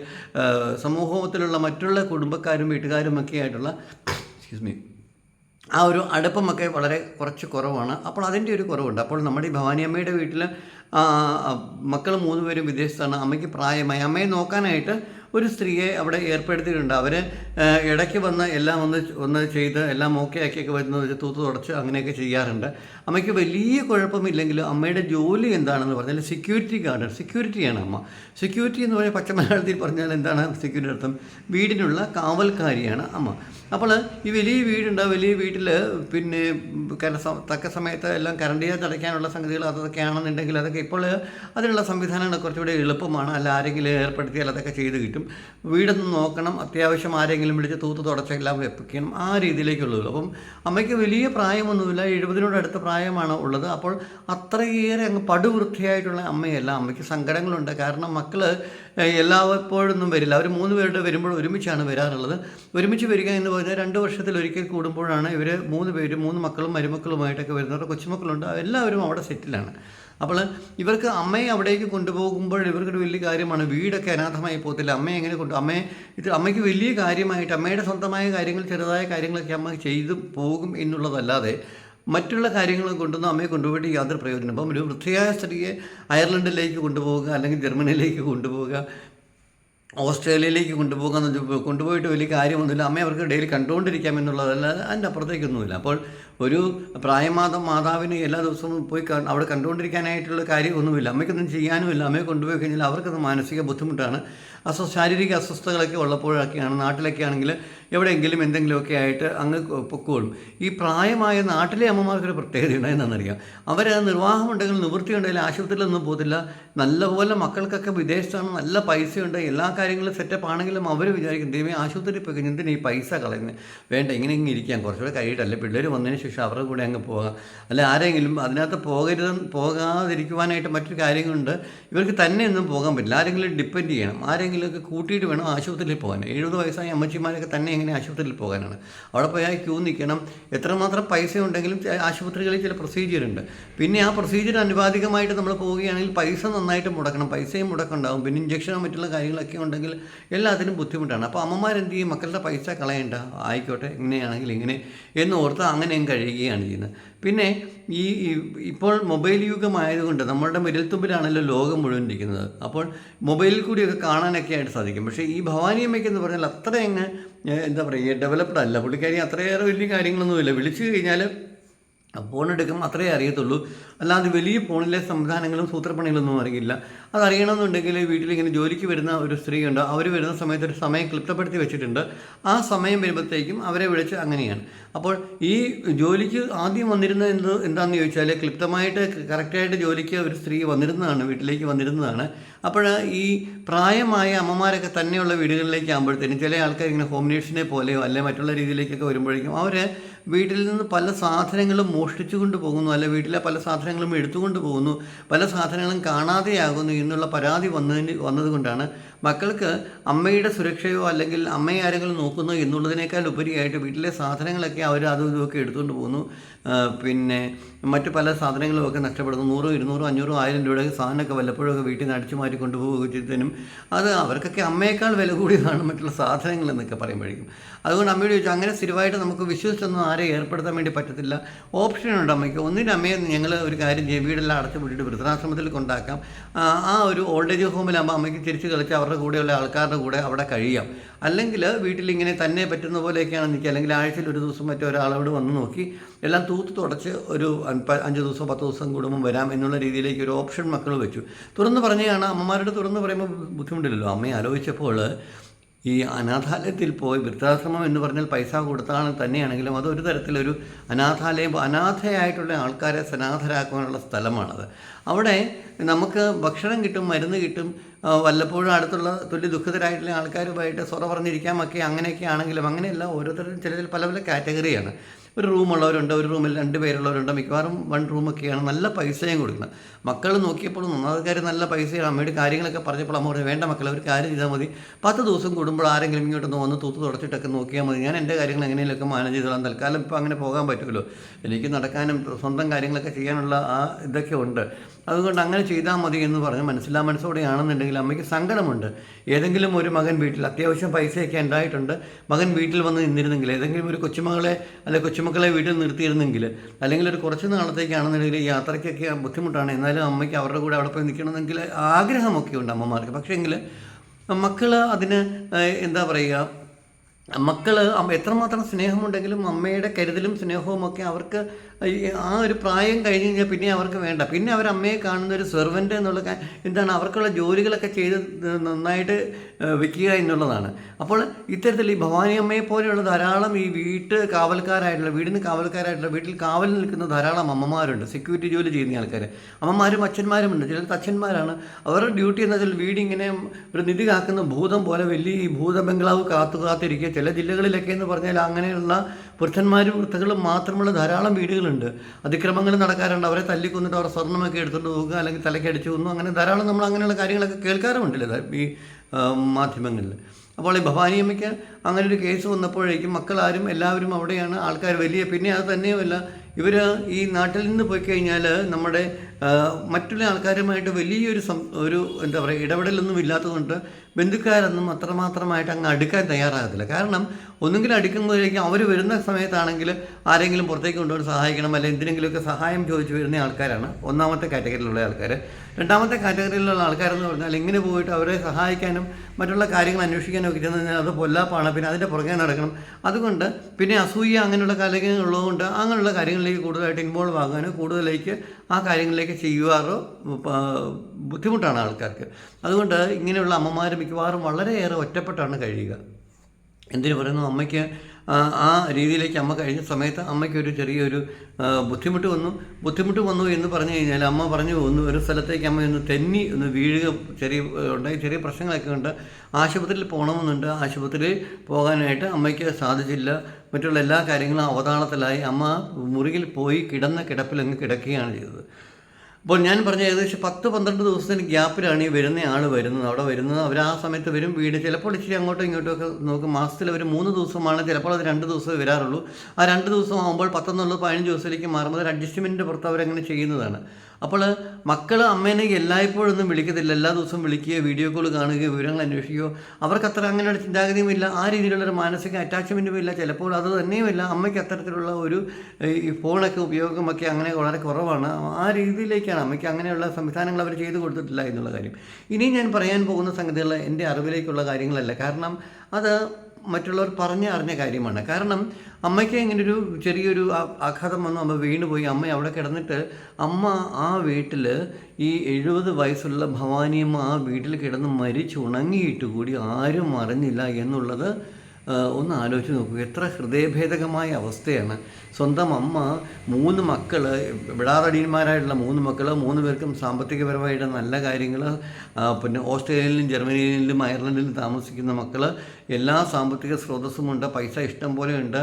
സമൂഹത്തിലുള്ള മറ്റുള്ള കുടുംബക്കാരും വീട്ടുകാരും ഒക്കെ ആയിട്ടുള്ള എക്സ്ക്യൂസ് മീ ആ ഒരു അടുപ്പമൊക്കെ വളരെ കുറച്ച് കുറവാണ്. അപ്പോൾ അതിന്റെ ഒരു കുറവുണ്ട്. അപ്പോൾ നമ്മുടെ ഈ ഭവാനിയമ്മയുടെ വീട്ടിൽ മക്കൾ മൂന്ന് പേരും വിദേശത്താണ്. അമ്മയ്ക്ക് പ്രായമായി. അമ്മയെ നോക്കാനായിട്ട് ഒരു സ്ത്രീയെ അവിടെ ഏർപ്പെടുത്തിയിട്ടുണ്ട്. അവർ ഇടയ്ക്ക് വന്ന് എല്ലാം ഒന്ന് ഒന്ന് ചെയ്ത് എല്ലാം ഓക്കെ ആക്കിയൊക്കെ വരുന്നത് തൂത്ത് തുടച്ച് അങ്ങനെയൊക്കെ ചെയ്യാറുണ്ട്. അമ്മയ്ക്ക് വലിയ കുഴപ്പമില്ലെങ്കിലും അമ്മയുടെ ജോലി എന്താണെന്ന് പറഞ്ഞാൽ സെക്യൂരിറ്റി ഗാർഡ് സെക്യൂരിറ്റിയാണ് അമ്മ. സെക്യൂരിറ്റി എന്ന് പറഞ്ഞാൽ പച്ച മലയാളത്തിൽ പറഞ്ഞാൽ എന്താണ് സെക്യൂരിറ്റി അർത്ഥം? വീടിനുള്ള കാവൽക്കാരിയാണ് അമ്മ. അപ്പോൾ ഈ വലിയ വീടുണ്ട് വലിയ വീട്ടിൽ പിന്നെ തക്ക സമയത്ത് എല്ലാം കറണ്ട് ചെയ്യാൻ അടയ്ക്കാനുള്ള സംഗതികൾ അതൊക്കെ ആണെന്നുണ്ടെങ്കിൽ അതൊക്കെ ഇപ്പോൾ അതിനുള്ള സംവിധാനങ്ങൾ കുറച്ചുകൂടി എളുപ്പമാണ്. അല്ല ആരെങ്കിലും ഏർപ്പെടുത്തിയാൽ അതൊക്കെ ചെയ്ത് കിട്ടും. വീടൊന്ന് നോക്കണം. അത്യാവശ്യം ആരെങ്കിലും വിളിച്ച് തൂത്ത് തുടച്ചെല്ലാം വെപ്പിക്കണം. ആ രീതിയിലേക്കുള്ളൂ. അപ്പം അമ്മയ്ക്ക് വലിയ പ്രായമൊന്നുമില്ല. എഴുപതിനോട് അടുത്ത പ്രായമാണ് ഉള്ളത്. അപ്പോൾ അത്രയേറെ അങ്ങ് പടുവൃത്തിയായിട്ടുള്ള അമ്മയല്ല. അമ്മയ്ക്ക് സങ്കടങ്ങളുണ്ട്. കാരണം മക്കൾ എല്ലായ്പ്പോഴൊന്നും വരില്ല. അവർ മൂന്ന് പേരുടെ വരുമ്പോൾ ഒരുമിച്ചാണ് വരാറുള്ളത്. ഒരുമിച്ച് വരിക എന്ന് പറഞ്ഞാൽ രണ്ട് വർഷത്തിൽ ഒരിക്കൽ കൂടുമ്പോഴാണ് ഇവർ മൂന്ന് പേര് മൂന്ന് മക്കളും മരുമക്കളുമായിട്ടൊക്കെ വരുന്നവരുടെ കൊച്ചുമക്കളുണ്ട്. എല്ലാവരും അവിടെ സെറ്റിലാണ്. അപ്പോൾ ഇവർക്ക് അമ്മയെ അവിടേക്ക് കൊണ്ടുപോകുമ്പോൾ ഇവർക്കൊരു വലിയ കാര്യമാണ്. വീടൊക്കെ അനാഥമായി പോകത്തില്ല. അമ്മയെ എങ്ങനെ കൊണ്ടു അമ്മയെ ഇത് അമ്മയ്ക്ക് വലിയ കാര്യമായിട്ട് അമ്മയുടെ സ്വന്തമായ കാര്യങ്ങൾ ചെറുതായ കാര്യങ്ങളൊക്കെ അമ്മ ചെയ്തു പോകും എന്നുള്ളതല്ലാതെ മറ്റുള്ള കാര്യങ്ങളും കൊണ്ടൊന്നും അമ്മയെ കൊണ്ടുപോയിട്ട് യാതൊരു പ്രയോജനം അപ്പം ഒരു വൃത്തിയായ സ്ത്രീയെ അയർലൻഡിലേക്ക് കൊണ്ടുപോവുക അല്ലെങ്കിൽ ജർമ്മനിയിലേക്ക് കൊണ്ടുപോവുക ഓസ്ട്രേലിയയിലേക്ക് കൊണ്ടുപോകാൻ കൊണ്ടുപോയിട്ട് വലിയ കാര്യമൊന്നുമില്ല. അമ്മ അവർക്ക് ഡെയിലി കണ്ടുകൊണ്ടിരിക്കാം എന്നുള്ളതല്ലാതെ അതിന്റെ അപ്പുറത്തേക്കൊന്നുമില്ല. അപ്പോൾ ഒരു പ്രായമാത മാതാവിന് എല്ലാ ദിവസവും പോയി അവിടെ കണ്ടുകൊണ്ടിരിക്കാനായിട്ടുള്ള കാര്യമൊന്നുമില്ല. അമ്മയ്ക്കൊന്നും ചെയ്യാനുമില്ല. അമ്മയെ കൊണ്ടുപോയി കഴിഞ്ഞാൽ അവർക്കത് മാനസിക ബുദ്ധിമുട്ടാണ്. അസ്വ ശാരീരിക അസ്വസ്ഥതകളൊക്കെ ഉള്ളപ്പോഴൊക്കെയാണ് നാട്ടിലൊക്കെ ആണെങ്കിൽ എവിടെയെങ്കിലും എന്തെങ്കിലുമൊക്കെ ആയിട്ട് അങ്ങ് പൊക്കോളും. ഈ പ്രായമായ നാട്ടിലെ അമ്മമാർക്കൊരു പ്രത്യേകതയുണ്ട് എന്താണെന്നറിയാം അവർ നിർവാഹമുണ്ടെങ്കിൽ നിവൃത്തി ഉണ്ടെങ്കിൽ ആശുപത്രിയിലൊന്നും പോകത്തില്ല. നല്ലപോലെ മക്കൾക്കൊക്കെ വിദേശത്താണ് നല്ല പൈസയുണ്ട്. എല്ലാ കാര്യങ്ങളും സെറ്റപ്പ് ആണെങ്കിലും അവർ വിചാരിക്കും ദൈവം ആശുപത്രിയിൽ പോയി കഴിഞ്ഞാൽ ഈ പൈസ കളയുന്നത് വേണ്ട ഇങ്ങനെ ഇങ്ങനെ ഇരിക്കാം. കുറച്ചുകൂടെ കഴിയിട്ടല്ലേ? പിള്ളേർ വന്നതിന് ശേഷം അവരുടെ കൂടെ അങ്ങ് പോകാം. അല്ല ആരെങ്കിലും അതിനകത്ത് പോകരുത് പോകാതിരിക്കുവാനായിട്ട് മറ്റൊരു കാര്യങ്ങളുണ്ട്. ഇവർക്ക് തന്നെ ഒന്നും പോകാൻ പറ്റില്ല. ആരെങ്കിലും ഡിപ്പെൻഡ് ചെയ്യണം. ആരെങ്കിലുമൊക്കെ കൂട്ടിയിട്ട് വേണം ആശുപത്രിയിൽ പോകാൻ. എഴുപത് വയസ്സായ അമ്മച്ചിമാരൊക്കെ തന്നെ എങ്ങനെ ആശുപത്രിയിൽ പോകാനാണ്. അവിടെ പോയാൽ ക്യൂ നിൽക്കണം. എത്രമാത്രം പൈസ ഉണ്ടെങ്കിലും ആശുപത്രികളിൽ ചില പ്രൊസീജിയർ ഉണ്ട്. പിന്നെ ആ പ്രൊസീജിയർ അനുപാതികമായിട്ട് നമ്മൾ പോവുകയാണെങ്കിൽ പൈസ നന്നായിട്ട് മുടക്കണം. പൈസയും മുടക്കുണ്ടാവും. പിന്നെ ഇഞ്ചക്ഷനോ മറ്റുള്ള കാര്യങ്ങളൊക്കെ ഉണ്ടെങ്കിൽ എല്ലാത്തിനും ബുദ്ധിമുട്ടാണ്. അപ്പോൾ അമ്മമാരെന്ത് ചെയ്യും? മക്കളുടെ പൈസ കളയണ്ട. ആയിക്കോട്ടെ ഇങ്ങനെയാണെങ്കിൽ ഇങ്ങനെ എന്ന് ഓർത്ത് അങ്ങനെയും കഴിയുകയാണ് ചെയ്യുന്നത്. പിന്നെ ഈ ഇപ്പോൾ മൊബൈൽ യുഗമായതുകൊണ്ട് നമ്മളുടെ വിരൽത്തുമ്പിലാണല്ലോ ലോകം മുഴുവൻ ഇരിക്കുന്നത്. അപ്പോൾ മൊബൈലിൽ കൂടിയൊക്കെ കാണാനൊക്കെ ആയിട്ട് സാധിക്കും. പക്ഷേ ഈ ഭവാനിയമ്മയ്ക്ക് എന്ന് പറഞ്ഞാൽ അത്ര അങ്ങ് ഏഹ്, എന്താ പറയുക ഡെവലപ്ഡ് അല്ല. പുള്ളിക്കാരി അത്രയേറെ വലിയ കാര്യങ്ങളൊന്നുമില്ല വിളിച്ചു കഴിഞ്ഞാൽ ഫോൺ എടുക്കും അത്രേ അറിയത്തുള്ളൂ. അല്ലാതെ വലിയ ഫോണിലെ സംവിധാനങ്ങളും സൂത്രപ്പണികളൊന്നും അറിയില്ല. അതറിയണമെന്നുണ്ടെങ്കിൽ വീട്ടിലിങ്ങനെ ജോലിക്ക് വരുന്ന ഒരു സ്ത്രീയുണ്ട്. അവർ വരുന്ന സമയത്ത് ഒരു സമയം ക്ലിപ്തപ്പെടുത്തി വെച്ചിട്ടുണ്ട്. ആ സമയം വരുമ്പോഴത്തേക്കും അവരെ വിളിച്ച് അങ്ങനെയാണ്. അപ്പോൾ ഈ ജോലിക്ക് ആദ്യം വന്നിരുന്നത് എന്ത് എന്താണെന്ന് ചോദിച്ചാൽ ക്ലിപ്തമായിട്ട് കറക്റ്റായിട്ട് ജോലിക്ക് ഒരു സ്ത്രീ വന്നിരുന്നതാണ് വീട്ടിലേക്ക് വന്നിരുന്നതാണ്. അപ്പോൾ ഈ പ്രായമായ അമ്മമാരൊക്കെ തന്നെയുള്ള വീടുകളിലേക്ക് ആകുമ്പോഴത്തേനും ചില ആൾക്കാർ ഇങ്ങനെ ഹോം പോലെയോ അല്ലെ മറ്റുള്ള രീതിയിലേക്കൊക്കെ വരുമ്പോഴേക്കും അവർ വീട്ടിൽ നിന്ന് പല സാധനങ്ങളും മോഷ്ടിച്ചു കൊണ്ട് പോകുന്നു അല്ലെ വീട്ടിലെ പല സാധനങ്ങളും എടുത്തുകൊണ്ട് പോകുന്നു പല സാധനങ്ങളും കാണാതെയാകുന്നു എന്നുള്ള പരാതി വന്നതിന് വന്നതുകൊണ്ടാണ് മക്കൾക്ക് അമ്മയുടെ സുരക്ഷയോ അല്ലെങ്കിൽ അമ്മയെ ആരെങ്കിലും നോക്കുന്നു എന്നുള്ളതിനേക്കാൾ ഉപരിയായിട്ട് വീട്ടിലെ സാധനങ്ങളൊക്കെ അവർ അതും ഇതുമൊക്കെ എടുത്തുകൊണ്ട് പോകുന്നു. പിന്നെ മറ്റു പല സാധനങ്ങളും ഒക്കെ നഷ്ടപ്പെടുന്നു. നൂറോ ഇരുന്നൂറോ അഞ്ഞൂറോ ആയിരം രൂപയുടെ സാധനമൊക്കെ വല്ലപ്പോഴൊക്കെ വീട്ടിൽ നിന്ന് അടിച്ചു മാറ്റി കൊണ്ടുപോകുന്നതിനും അത് അവർക്കൊക്കെ അമ്മയേക്കാൾ വില കൂടിയതാണ് മറ്റുള്ള സാധനങ്ങൾ എന്നൊക്കെ പറയുമ്പോഴേക്കും. അതുകൊണ്ട് അമ്മയോട് ചോദിച്ചു അങ്ങനെ സ്ഥിരമായിട്ട് നമുക്ക് വിശ്വസിച്ചൊന്നും ആരെയും ഏർപ്പെടുത്താൻ വേണ്ടി പറ്റത്തില്ല. ഓപ്ഷനുണ്ട് അമ്മയ്ക്ക്. ഒന്നിന്റെ അമ്മയെ ഞങ്ങൾ ഒരു കാര്യം ചെയ്യും. വീടെല്ലാം അടച്ചു വിട്ടിട്ട് വൃദ്ധാശ്രമത്തിൽ കൊണ്ടാക്കാം. ആ, ഒരു ഓൾഡ് ഏജ് ഹോമിലാകുമ്പോൾ അമ്മയ്ക്ക് തിരിച്ച് കളിച്ച് അവരുടെ കൂടെയുള്ള ആൾക്കാരുടെ കൂടെ അവിടെ കഴിയാം. അല്ലെങ്കിൽ വീട്ടിലിങ്ങനെ തന്നെ പറ്റുന്ന പോലെയൊക്കെയാണ് നിൽക്കുക. അല്ലെങ്കിൽ ആഴ്ചയിൽ ഒരു ദിവസം മറ്റോ വന്ന് നോക്കി. എല്ലാം തൂത്ത് തുടച്ച് ഒരു അഞ്ച് ദിവസം പത്ത് ദിവസം കൂടുമ്പം വരാം എന്നുള്ള രീതിയിലേക്ക് ഒരു ഓപ്ഷൻ മക്കൾ വെച്ചു. തുറന്ന് പറഞ്ഞാണ് അമ്മമാരുടെ തുറന്ന് പറയുമ്പോൾ ബുദ്ധിമുട്ടില്ലല്ലോ. അമ്മയെ ആലോചിച്ചപ്പോൾ ഈ അനാഥാലയത്തിൽ പോയി വൃദ്ധാശ്രമം എന്ന് പറഞ്ഞാൽ പൈസ കൊടുത്താണ് തന്നെയാണെങ്കിലും അതൊരു തരത്തിലൊരു അനാഥാലയം അനാഥയായിട്ടുള്ള ആൾക്കാരെ സനാഥരാക്കാനുള്ള സ്ഥലമാണത്. അവിടെ നമുക്ക് ഭക്ഷണം കിട്ടും മരുന്ന് കിട്ടും വല്ലപ്പോഴും അടുത്തുള്ള തുല്യ ദുഃഖിതരായിട്ടുള്ള ആൾക്കാരുമായിട്ട് സൊറ പറഞ്ഞിരിക്കാം ഒക്കെ അങ്ങനെയൊക്കെ ആണെങ്കിലും അങ്ങനെയല്ല ഓരോരുത്തരും ചിലതിൽ പല പല കാറ്റഗറിയാണ്. ഒരു റൂമുള്ളവരുണ്ട് ഒരു റൂമിൽ രണ്ട് പേരുള്ളവരുണ്ട്. മിക്കവാറും വൺ റൂമൊക്കെയാണ് നല്ല പൈസയും കൊടുക്കുന്നത്. മക്കൾ നോക്കിയപ്പോൾ ഒന്നാമതുകാർ നല്ല പൈസയാണ്. അമ്മയുടെ കാര്യങ്ങളൊക്കെ പറഞ്ഞപ്പോൾ അമ്മ വേണ്ട മക്കളെ ഒരു കാര്യം ചെയ്താൽ മതി. പത്ത് ദിവസം കൂടുമ്പോൾ ആരെങ്കിലും ഇങ്ങോട്ടൊന്ന് വന്ന് തൂത്ത് തുടച്ചിട്ടൊക്കെ നോക്കിയാൽ മതി. ഞാൻ എന്റെ കാര്യങ്ങൾ എങ്ങനെയൊക്കെ മാനേജ് ചെയ്തോളാം. തൽക്കാലം ഇപ്പോൾ അങ്ങനെ പോകാൻ പറ്റുമല്ലോ. എനിക്ക് നടക്കാനും സ്വന്തം കാര്യങ്ങളൊക്കെ ചെയ്യാനുള്ള ആ ഇതൊക്കെ ഉണ്ട്. അതുകൊണ്ട് അങ്ങനെ ചെയ്താൽ മതി എന്ന് പറഞ്ഞ് മനസ്സിലാ മനസ്സോടെയാണെന്നുണ്ടെങ്കിൽ അമ്മയ്ക്ക് സങ്കടമുണ്ട്. ഏതെങ്കിലും ഒരു മകൻ വീട്ടിൽ അത്യാവശ്യം പൈസയൊക്കെ ഉണ്ടായിട്ടുണ്ട്. മകൻ വീട്ടിൽ വന്ന് നിന്നിരുന്നെങ്കിൽ ഏതെങ്കിലും ഒരു കൊച്ചുമകളെ അല്ലെ കൊച്ചുമക്കളെ വീട്ടിൽ നിർത്തിയിരുന്നെങ്കിൽ അല്ലെങ്കിൽ ഒരു കുറച്ച് നാളത്തേക്കാണെന്നുണ്ടെങ്കിൽ യാത്രയ്ക്കൊക്കെ ബുദ്ധിമുട്ടാണ്. എന്നാലും അമ്മയ്ക്ക് അവരുടെ കൂടെ അവിടെ പോയി നിൽക്കണമെന്നെങ്കിൽ ആഗ്രഹമൊക്കെ ഉണ്ട് അമ്മമാർക്ക്. പക്ഷേ എങ്കിൽ മക്കൾ അതിന് എന്താ പറയുക മക്കൾ എത്രമാത്രം സ്നേഹമുണ്ടെങ്കിലും അമ്മയുടെ കരുതലും സ്നേഹവും ഒക്കെ അവർക്ക് ആ ഒരു പ്രായം കഴിഞ്ഞ് കഴിഞ്ഞാൽ പിന്നെ അവർക്ക് വേണ്ട. പിന്നെ അവർ അമ്മയെ കാണുന്ന ഒരു സെർവന്റ് എന്നുള്ള എന്താണ് അവർക്കുള്ള ജോലികളൊക്കെ ചെയ്ത് നന്നായിട്ട് വയ്ക്കുക എന്നുള്ളതാണ്. അപ്പോൾ ഇത്തരത്തിൽ ഈ ഭവാനി അമ്മയെ പോലെയുള്ള ധാരാളം ഈ വീട്ട് കാവൽക്കാരായിട്ടുള്ള വീടിന് കാവൽക്കാരായിട്ടുള്ള വീട്ടിൽ കാവൽ നിൽക്കുന്ന ധാരാളം അമ്മമാരുണ്ട്. സെക്യൂരിറ്റി ജോലി ചെയ്യുന്ന ആൾക്കാർ അമ്മമാരും അച്ഛന്മാരും ഉണ്ട് ചിലർ അച്ഛന്മാരാണ്. അവരുടെ ഡ്യൂട്ടി എന്ന് വെച്ചാൽ വീടിങ്ങനെ ഒരു നിധി കാക്കുന്ന ഭൂതം പോലെ വലിയ ഈ ഭൂത ബംഗ്ലാവ് കാത്തു കാത്തിരിക്കുക. ചില ജില്ലകളിലൊക്കെ എന്ന് പറഞ്ഞാൽ അങ്ങനെയുള്ള വൃദ്ധന്മാരും വൃദ്ധകളും മാത്രമുള്ള ധാരാളം വീടുകളുണ്ട്. അതിക്രമങ്ങൾ നടക്കാറുണ്ട്. അവരെ തല്ലിക്കൊന്നിട്ട് അവർ സ്വർണമൊക്കെ എടുത്തുകൊണ്ട് പോകുക അല്ലെങ്കിൽ തലയ്ക്ക് അടിച്ചു കൊന്നു. അങ്ങനെ ധാരാളം നമ്മൾ അങ്ങനെയുള്ള കാര്യങ്ങളൊക്കെ കേൾക്കാറുണ്ടല്ലോ ഈ മാധ്യമങ്ങളിൽ. അപ്പോൾ ഈ ഭവാനിയമ്മയ്ക്ക് അങ്ങനെ ഒരു കേസ് വന്നപ്പോഴേക്കും മക്കളാരും എല്ലാവരും അവിടെയാണ് ആൾക്കാർ വലിയ പിന്നെ അത് തന്നെയുമല്ല. ഇവർ ഈ നാട്ടിൽ നിന്ന് പോയി കഴിഞ്ഞാൽ നമ്മുടെ മറ്റുള്ള ആൾക്കാരുമായിട്ട് വലിയൊരു ഒരു എന്താ പറയുക ഇടപെടലൊന്നും ഇല്ലാത്തതുകൊണ്ട് ബന്ധുക്കാരൊന്നും അത്രമാത്രമായിട്ട് അങ്ങ് അടുക്കാൻ തയ്യാറാകത്തില്ല. കാരണം ഒന്നുകിൽ അടുക്കുമ്പോഴേക്കും അവർ വരുന്ന സമയത്താണെങ്കിൽ ആരെങ്കിലും പുറത്തേക്ക് കൊണ്ടുപോയി സഹായിക്കണം അല്ലെങ്കിൽ എന്തിനെങ്കിലുമൊക്കെ സഹായം ചോദിച്ചു വരുന്ന ആൾക്കാരാണ്. ഒന്നാമത്തെ കാറ്റഗറിയിലുള്ള ആൾക്കാർ രണ്ടാമത്തെ കാറ്റഗറിയിലുള്ള ആൾക്കാരെന്ന് പറഞ്ഞാൽ ഇങ്ങനെ പോയിട്ട് അവരെ സഹായിക്കാനും മറ്റുള്ള കാര്യങ്ങൾ അന്വേഷിക്കാനും ഒക്കെ ചെന്ന് കഴിഞ്ഞാൽ അത് പൊല്ലാപ്പാണ്. പിന്നെ അതിന്റെ പുറകെ നടക്കണം. അതുകൊണ്ട് പിന്നെ അസൂയ അങ്ങനെയുള്ള കാര്യങ്ങൾ ഉള്ളതുകൊണ്ട് അങ്ങനെയുള്ള കാര്യങ്ങളിലേക്ക് കൂടുതലായിട്ട് ഇൻവോൾവ് ആകാനും കൂടുതലേക്ക് ആ കാര്യങ്ങളിലേക്ക് ചെയ്യുവാറോ ബുദ്ധിമുട്ടാണ് ആൾക്കാർക്ക്. അതുകൊണ്ട് ഇങ്ങനെയുള്ള അമ്മമാർ മിക്കവാറും വളരെയേറെ ഒറ്റപ്പെട്ടാണ് കഴിയുക. എന്തിനു പറയുന്നു? അമ്മയ്ക്ക് ആ രീതിയിലേക്ക് അമ്മ കഴിഞ്ഞ സമയത്ത് അമ്മയ്ക്കൊരു ചെറിയൊരു ബുദ്ധിമുട്ട് വന്നു. ബുദ്ധിമുട്ട് വന്നു എന്ന് പറഞ്ഞു കഴിഞ്ഞാൽ അമ്മ പറഞ്ഞു ഒന്ന് ഒരു സ്ഥലത്തേക്ക് അമ്മ ഒന്ന് തെന്നി ഒന്ന് വീഴുക ചെറിയ ഉണ്ടായി ചെറിയ പ്രശ്നങ്ങളൊക്കെ ഉണ്ട്. ആശുപത്രിയിൽ പോകണമെന്നുണ്ട്. ആശുപത്രിയിൽ പോകാനായിട്ട് അമ്മയ്ക്ക് സാധിച്ചില്ല. മറ്റുള്ള എല്ലാ കാര്യങ്ങളും അവതാളത്തിലായി അമ്മ മുറിയിൽ പോയി കിടന്ന കിടപ്പിൽ അങ്ങ് കിടക്കുകയാണ് ചെയ്തത്. അപ്പോൾ ഞാൻ പറഞ്ഞ ഏകദേശം പത്ത് പന്ത്രണ്ട് ദിവസത്തിന് ഗ്യാപ്പിലാണ് ഈ വരുന്ന ആൾ വരുന്നത്. അവിടെ വരുന്നത് അവർ ആ സമയത്ത് വരും വീട് ചിലപ്പോൾ ഇച്ചിരി അങ്ങോട്ടും ഇങ്ങോട്ടും ഒക്കെ നോക്കും. മാസത്തിൽ ഒരു മൂന്ന് ദിവസമാണ് ചിലപ്പോൾ അത് രണ്ട് ദിവസമേ വരാറുള്ളൂ. ആ രണ്ട് ദിവസം ആകുമ്പോൾ പത്തെന്നുള്ളത് പതിനഞ്ച് ദിവസത്തിലേക്ക് മാറുമ്പോൾ അഡ്ജസ്റ്റ്മെന്റിന്റെ പുറത്ത് അവരങ്ങനെ ചെയ്യുന്നതാണ്. അപ്പോൾ മക്കൾ അമ്മേനെ എല്ലായ്പ്പോഴും ഒന്നും വിളിക്കത്തില്ല. എല്ലാ ദിവസവും വിളിക്കുകയോ വീഡിയോ കോൾ കാണുകയോ വിവരങ്ങൾ അന്വേഷിക്കുകയോ അവർക്ക് അത്ര അങ്ങനെ ഒരു ചിന്താഗതിയും ഇല്ല ആ രീതിയിലുള്ളൊരു മാനസിക അറ്റാച്ച്മെന്റും ഇല്ല. ചിലപ്പോൾ അത് തന്നെയുമില്ല. അമ്മയ്ക്ക് അത്തരത്തിലുള്ള ഒരു ഈ ഫോണൊക്കെ ഉപയോഗമൊക്കെ അങ്ങനെ വളരെ കുറവാണ്. ആ രീതിയിലേക്കാണ് അമ്മയ്ക്ക് അങ്ങനെയുള്ള സംവിധാനങ്ങൾ അവർ ചെയ്തു കൊടുത്തിട്ടില്ല എന്നുള്ള കാര്യം. ഇനി ഞാൻ പറയാൻ പോകുന്ന സംഗതികൾ എന്റെ അറിവിലേക്കുള്ള കാര്യങ്ങളല്ല. കാരണം അത് മറ്റുള്ളവർ പറഞ്ഞ് അറിഞ്ഞ കാര്യമാണ്. കാരണം അമ്മയ്ക്ക് ഇങ്ങനൊരു ചെറിയൊരു ആഘാതം വന്നു അമ്മ വീണ് പോയി അമ്മ അവിടെ കിടന്നിട്ട് അമ്മ ആ വീട്ടിൽ ഈ എഴുപത് വയസ്സുള്ള ഭവാനിയമ്മ ആ വീട്ടിൽ കിടന്ന് മരിച്ചു ഉണങ്ങിയിട്ട് കൂടി ആരും അറിഞ്ഞില്ല എന്നുള്ളത് ഒന്ന് ആലോചിച്ച് നോക്കൂ. എത്ര ഹൃദയഭേദകമായ അവസ്ഥയാണ്. സ്വന്തം അമ്മ മൂന്ന് മക്കൾ വിടാതടിയന്മാരായിട്ടുള്ള മൂന്ന് മക്കൾ മൂന്ന് പേർക്കും സാമ്പത്തികപരമായിട്ട് നല്ല കാര്യങ്ങൾ പിന്നെ ഓസ്ട്രേലിയയിലും ജർമ്മനിയിലും അയർലൻഡിലും താമസിക്കുന്ന മക്കൾ എല്ലാ സാമ്പത്തിക സ്രോതസ്സുമുണ്ട് പൈസ ഇഷ്ടം പോലെ ഉണ്ട്.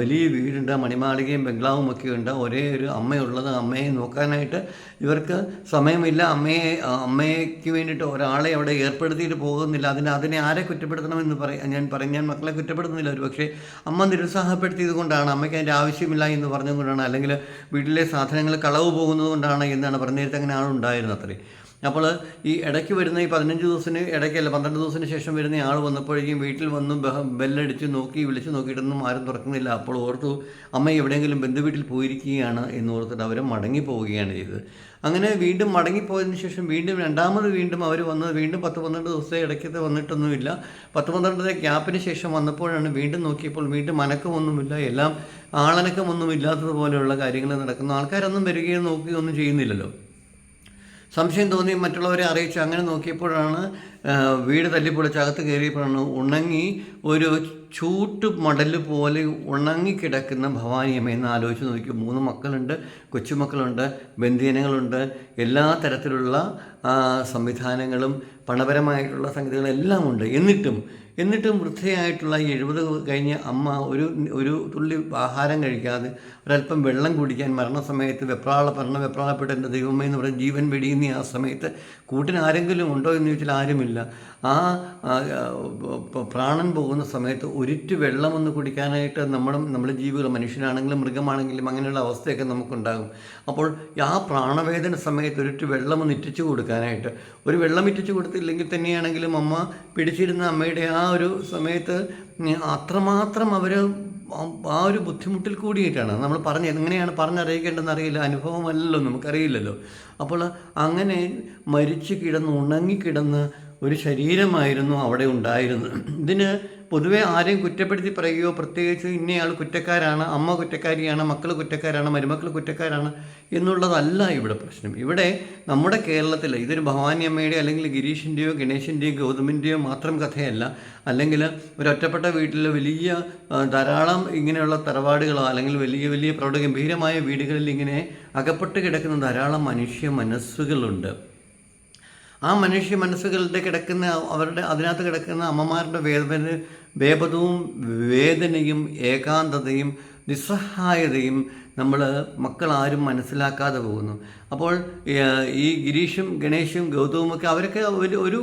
വലിയ വീടുണ്ട് മണിമാളികയും ബംഗ്ലാവും ഒക്കെ ഉണ്ട്. ഒരേ ഒരു അമ്മയുള്ളത്. അമ്മയെ നോക്കാനായിട്ട് ഇവർക്ക് സമയമില്ല. അമ്മയെ അമ്മയ്ക്ക് വേണ്ടിയിട്ട് ഒരാളെ അവിടെ ഏർപ്പെടുത്തിയിട്ട് പോകുന്നില്ല. അതിന് അതിനെ ആരെ കുറ്റപ്പെടുത്തണമെന്ന് പറയാം ഞാൻ പറയും. ഞാൻ മക്കളെ കുറ്റപ്പെടുത്തുന്നില്ല ഒരു പക്ഷേ അമ്മ നിരുത്സാഹപ്പെടുത്തിയത് കൊണ്ടാണ് അമ്മയ്ക്ക് അതിന്റെ ആവശ്യമില്ല എന്ന് പറഞ്ഞുകൊണ്ടാണ് അല്ലെങ്കിൽ വീട്ടിലെ സാധനങ്ങൾ കളവ് പോകുന്നത് കൊണ്ടാണ് എന്നാണ് പറഞ്ഞ നേരത്തെ അങ്ങനെ ആളുണ്ടായിരുന്നു അത്രേ. അപ്പോൾ ഈ ഇടയ്ക്ക് വരുന്ന ഈ പതിനഞ്ച് ദിവസത്തിന് ഇടയ്ക്കല്ല പന്ത്രണ്ട് ദിവസത്തിന് ശേഷം വരുന്ന ആൾ വന്നപ്പോഴേക്കും വീട്ടിൽ വന്ന് ബെല്ലടിച്ച് നോക്കി വിളിച്ച് നോക്കിയിട്ടൊന്നും ആരും തുറക്കുന്നില്ല. അപ്പോൾ ഓർത്തു അമ്മ എവിടെയെങ്കിലും ബന്ധുവീട്ടിൽ പോയിരിക്കുകയാണ് എന്ന് ഓർത്തിട്ട് അവർ മടങ്ങി പോവുകയാണ് ചെയ്തത്. അങ്ങനെ വീണ്ടും മടങ്ങിപ്പോയതിന് ശേഷം വീണ്ടും രണ്ടാമത് വീണ്ടും അവർ വന്നത് വീണ്ടും പത്ത് പന്ത്രണ്ട് ദിവസത്തെ ഇടയ്ക്കത്തെ വന്നിട്ടൊന്നുമില്ല. പത്ത് പന്ത്രണ്ടത്തെ ഗ്യാപ്പിന് ശേഷം വന്നപ്പോഴാണ് വീണ്ടും നോക്കിയപ്പോൾ വീണ്ടും അനക്കമൊന്നുമില്ല എല്ലാം ആളനക്കമൊന്നും ഇല്ലാത്തതുപോലെയുള്ള കാര്യങ്ങൾ നടക്കുന്നു. ആൾക്കാരൊന്നും വരികയോ നോക്കുകയോ ഒന്നും ചെയ്യുന്നില്ലല്ലോ. സംശയം തോന്നി മറ്റുള്ളവരെ അറിയിച്ചു. അങ്ങനെ നോക്കിയപ്പോഴാണ് വീട് തല്ലിപ്പൊളിച്ച് അകത്ത് കയറിയപ്പോഴാണ് ഉണങ്ങി ഒരു ചൂട്ട് മടൽ പോലെ ഉണങ്ങിക്കിടക്കുന്ന ഭവാനിയമ്മ എന്ന് ആലോചിച്ച് നോക്കി മൂന്ന് മക്കളുണ്ട്. കൊച്ചുമക്കളുണ്ട് ബന്ധീനങ്ങളുണ്ട് എല്ലാ തരത്തിലുള്ള സംവിധാനങ്ങളും പണപരമായിട്ടുള്ള സംഗതികളും എല്ലാം ഉണ്ട് എന്നിട്ടും എന്നിട്ടും വൃദ്ധയായിട്ടുള്ള ഈ എഴുപത് കഴിഞ്ഞ അമ്മ ഒരു ഒരു തുള്ളി ആഹാരം കഴിക്കാതെ ഒരല്പം വെള്ളം കുടിക്കാൻ മരണസമയത്ത് വെപ്രാള പറഞ്ഞ വെപ്രാളപ്പെട്ട എന്റെ ദൈവമേ എന്ന് പറഞ്ഞ് ജീവൻ വെടിയുന്ന ആ സമയത്ത് കൂട്ടിന് ആരെങ്കിലും ഉണ്ടോ എന്ന് ചോദിച്ചാൽ ആരുമില്ല. ആ പ്രാണൻ പോകുന്ന സമയത്ത് ഒരിറ്റ് വെള്ളമൊന്ന് കുടിക്കാനായിട്ട് നമ്മളും നമ്മുടെ ജീവികൾ മനുഷ്യനാണെങ്കിലും മൃഗമാണെങ്കിലും അങ്ങനെയുള്ള അവസ്ഥയൊക്കെ നമുക്കുണ്ടാകും. അപ്പോൾ ആ പ്രാണവേദന സമയത്ത് ഒരു വെള്ളം ഒന്ന് ഇറ്റിച്ചു കൊടുക്കാനായിട്ട്. ഒരു വെള്ളം ഇറ്റിച്ചു കൊടുത്തില്ലെങ്കിൽ തന്നെയാണെങ്കിലും അമ്മ പിടിച്ചിരുന്ന അമ്മയുടെ ആ ഒരു സമയത്ത് അത്രമാത്രം അവർ ആ ഒരു ബുദ്ധിമുട്ടിൽ കൂടിയിട്ടാണ്. നമ്മൾ പറഞ്ഞ് എങ്ങനെയാണ് പറഞ്ഞറിയിക്കേണ്ടതെന്ന് അറിയില്ല. അനുഭവമല്ലല്ലോ നമുക്കറിയില്ലല്ലോ. അപ്പോൾ അങ്ങനെ മരിച്ചു കിടന്ന് ഉണങ്ങിക്കിടന്ന് ഒരു ശരീരമായിരുന്നു അവിടെ ഉണ്ടായിരുന്നത്. ഇതിന് പൊതുവെ ആരെയും കുറ്റപ്പെടുത്തി പറയുകയോ പ്രത്യേകിച്ച് ഇന്നയാൾ കുറ്റക്കാരാണ് അമ്മ കുറ്റക്കാരിയാണ് മക്കൾ കുറ്റക്കാരാണ് മരുമക്കൾ കുറ്റക്കാരാണ് എന്നുള്ളതല്ല ഇവിടെ പ്രശ്നം. ഇവിടെ നമ്മുടെ കേരളത്തിൽ ഇതൊരു ഭവാനി അമ്മയുടെ അല്ലെങ്കിൽ ഗിരീഷിന്റെയോ ഗണേശിന്റെയോ ഗൗതമിന്റെയോ മാത്രം കഥയല്ല. അല്ലെങ്കിൽ ഒരൊറ്റപ്പെട്ട വീട്ടിൽ വലിയ ധാരാളം ഇങ്ങനെയുള്ള തറവാടുകളോ അല്ലെങ്കിൽ വലിയ വലിയ പ്രൗഢഗംഭീരമായ വീടുകളിൽ ഇങ്ങനെ അകപ്പെട്ട് കിടക്കുന്ന ധാരാളം മനുഷ്യ മനസ്സുകളുണ്ട്. ആ മനുഷ്യ മനസ്സുകളുടെ കിടക്കുന്ന അവരുടെ അതിനകത്ത് കിടക്കുന്ന അമ്മമാരുടെ വേദന വേപതവും വേദനയും ഏകാന്തതയും നിസ്സഹായതയും നമ്മൾ മക്കളാരും മനസ്സിലാക്കാതെ പോകുന്നു. അപ്പോൾ ഈ ഗിരീഷും ഗണേഷും ഗൗതവും ഒക്കെ അവരൊക്കെ ഒരു ഒരു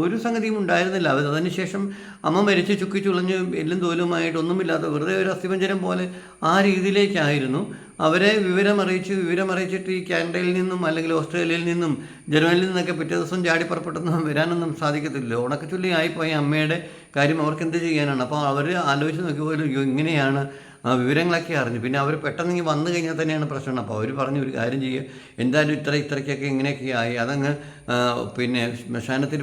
ഒരു സംഗതിയും ഉണ്ടായിരുന്നില്ല. അവർ അതിനുശേഷം അമ്മ മരിച്ച് ചുക്കി ചുളഞ്ഞ് എല്ലും തോലുമായിട്ട് ഒന്നുമില്ലാത്ത വെറുതെ ഒരു അസ്ഥിപഞ്ചരം പോലെ ആ രീതിയിലേക്കായിരുന്നു. അവരെ വിവരമറിയിച്ച് വിവരമറിയിച്ചിട്ട് ഈ കാനഡയിൽ നിന്നും അല്ലെങ്കിൽ ഓസ്ട്രേലിയയിൽ നിന്നും ജർമ്മനിയിൽ നിന്നൊക്കെ പിറ്റേ ദിവസം ചാടി പുറപ്പെട്ടൊന്നും വരാനൊന്നും സാധിക്കത്തില്ല. ഉണക്കച്ചുള്ളി ആയിപ്പോയി അമ്മയുടെ കാര്യം അവർക്ക് എന്ത് ചെയ്യാനാണ്? അപ്പോൾ അവർ ആലോചിച്ച് നോക്കിയപ്പോൾ ഇങ്ങനെയാണ് ആ വിവരങ്ങളൊക്കെ അറിഞ്ഞു. പിന്നെ അവർ പെട്ടെന്ന് ഇങ്ങനെ വന്നു കഴിഞ്ഞാൽ തന്നെയാണ് പ്രശ്നം. അപ്പോൾ അവർ പറഞ്ഞു ഒരു കാര്യം ചെയ്യുക എന്തായാലും ഇത്ര ഇത്രയ്ക്കൊക്കെ ഇങ്ങനെയൊക്കെ ആയി. അതങ്ങ് പിന്നെ ശ്മശാനത്തിൽ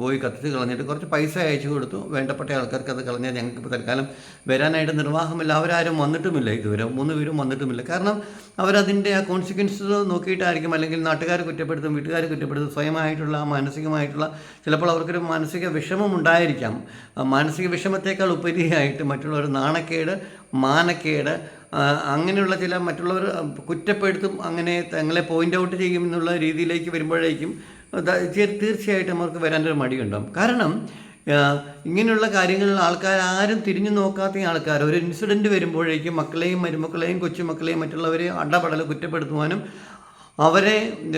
പോയി കത്തിച്ച് കളഞ്ഞിട്ട് കുറച്ച് പൈസ അയച്ചു കൊടുത്തു. വേണ്ടപ്പെട്ട ആൾക്കാർക്ക് അത് കളഞ്ഞാൽ ഞങ്ങൾക്ക് ഇപ്പോൾ തൽക്കാലം വരാനായിട്ട് നിർവാഹമില്ല. അവരാരും വന്നിട്ടുമില്ല ഇതുവരെ. മൂന്ന് പേരും വന്നിട്ടുമില്ല. കാരണം അവരതിന്റെ ആ കോൺസിക്വൻസ് നോക്കിയിട്ടായിരിക്കും. അല്ലെങ്കിൽ നാട്ടുകാർ കുറ്റപ്പെടുത്തും വീട്ടുകാർ കുറ്റപ്പെടുത്തും. സ്വയമായിട്ടുള്ള മാനസികമായിട്ടുള്ള ചിലപ്പോൾ അവർക്കൊരു മാനസിക വിഷമം ഉണ്ടായിരിക്കാം. മാനസിക വിഷമത്തേക്കാൾ ഉപരിയായിട്ട് മറ്റുള്ളവർ നാണക്കേട് മാനക്കേട് അങ്ങനെയുള്ള ചില മറ്റുള്ളവർ കുറ്റപ്പെടുത്തും അങ്ങനെ തങ്ങളെ പോയിന്റ് ഔട്ട് ചെയ്യും എന്നുള്ള രീതിയിലേക്ക് വരുമ്പോഴേക്കും തീർച്ചയായിട്ടും അവർക്ക് വരാനൊരു മടിയുണ്ടാകും കാരണം ഇങ്ങനെയുള്ള കാര്യങ്ങളിൽ ആൾക്കാർ ആരും തിരിഞ്ഞു നോക്കാത്ത ആൾക്കാർ ഒരു ഇൻസിഡന്റ് വരുമ്പോഴേക്കും മക്കളെയും മരുമക്കളെയും കൊച്ചുമക്കളെയും മറ്റുള്ളവരെയും അടപടൽ കുറ്റപ്പെടുത്തുവാനും അവരെ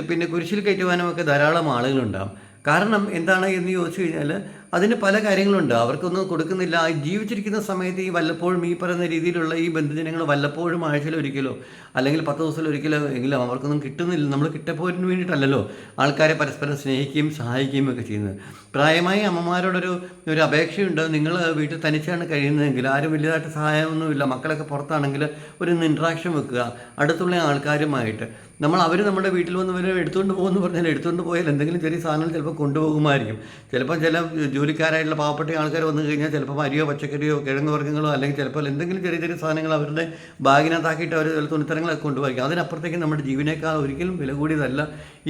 പിന്നെ കുരിശിൽ കയറ്റുവാനും ഒക്കെ ധാരാളം ആളുകളുണ്ടാകും കാരണം എന്താണ് എന്ന് ചോദിച്ചു കഴിഞ്ഞാൽ അതിന് പല കാര്യങ്ങളുണ്ട്. അവർക്കൊന്നും കൊടുക്കുന്നില്ല. ജീവിച്ചിരിക്കുന്ന സമയത്ത് ഈ വല്ലപ്പോഴും ഈ പറയുന്ന രീതിയിലുള്ള ഈ ബന്ധുജനങ്ങൾ വല്ലപ്പോഴും ആഴ്ചയിൽ ഒരിക്കലോ അല്ലെങ്കിൽ പത്ത് ദിവസത്തിൽ ഒരിക്കലും എങ്കിലും അവർക്കൊന്നും കിട്ടുന്നില്ല. നമ്മൾ കിട്ടപ്പോരിന് വേണ്ടിയിട്ടല്ലല്ലോ ആൾക്കാരെ പരസ്പരം സ്നേഹിക്കുകയും സഹായിക്കുകയും ഒക്കെ ചെയ്യുന്നത്. പ്രായമായി അമ്മമാരോടൊരു ഒരു അപേക്ഷയുണ്ട്. നിങ്ങൾ വീട്ടിൽ തനിച്ചാണ് കഴിയുന്നതെങ്കിൽ ആരും വലിയതായിട്ട് സഹായമൊന്നുമില്ല. മക്കളൊക്കെ പുറത്താണെങ്കിൽ ഒരു ഇൻട്രാക്ഷൻ വെക്കുക. അടുത്തുള്ള ആൾക്കാരുമായിട്ട്. നമ്മൾ അവർ നമ്മുടെ വീട്ടിൽ വന്ന് വരെ എടുത്തുകൊണ്ട് പോകുമെന്ന് പറഞ്ഞാൽ എടുത്തുകൊണ്ട് പോയാൽ എന്തെങ്കിലും ചെറിയ സാധനങ്ങൾ ചിലപ്പോൾ കൊണ്ടുപോകുമായിരിക്കും. ചിലപ്പോൾ ചില ജോലിക്കാരായിട്ടുള്ള പാവപ്പെട്ട ആൾക്കാർ വന്നു കഴിഞ്ഞാൽ ചിലപ്പോൾ അരിയോ പച്ചക്കറിയോ കിഴങ്ങ് വർഗങ്ങളോ അല്ലെങ്കിൽ ചിലപ്പോൾ എന്തെങ്കിലും ചെറിയ ചെറിയ സാധനങ്ങൾ അവരുടെ ബാഗിനകത്താക്കിയിട്ട് അവർ ചില തുണിത്തരങ്ങളൊക്കെ കൊണ്ടുപോയിരിക്കും അതിനപ്പുറത്തേക്ക് നമ്മുടെ ജീവനേക്കാൾ ഒരിക്കലും വില കൂടിയതല്ല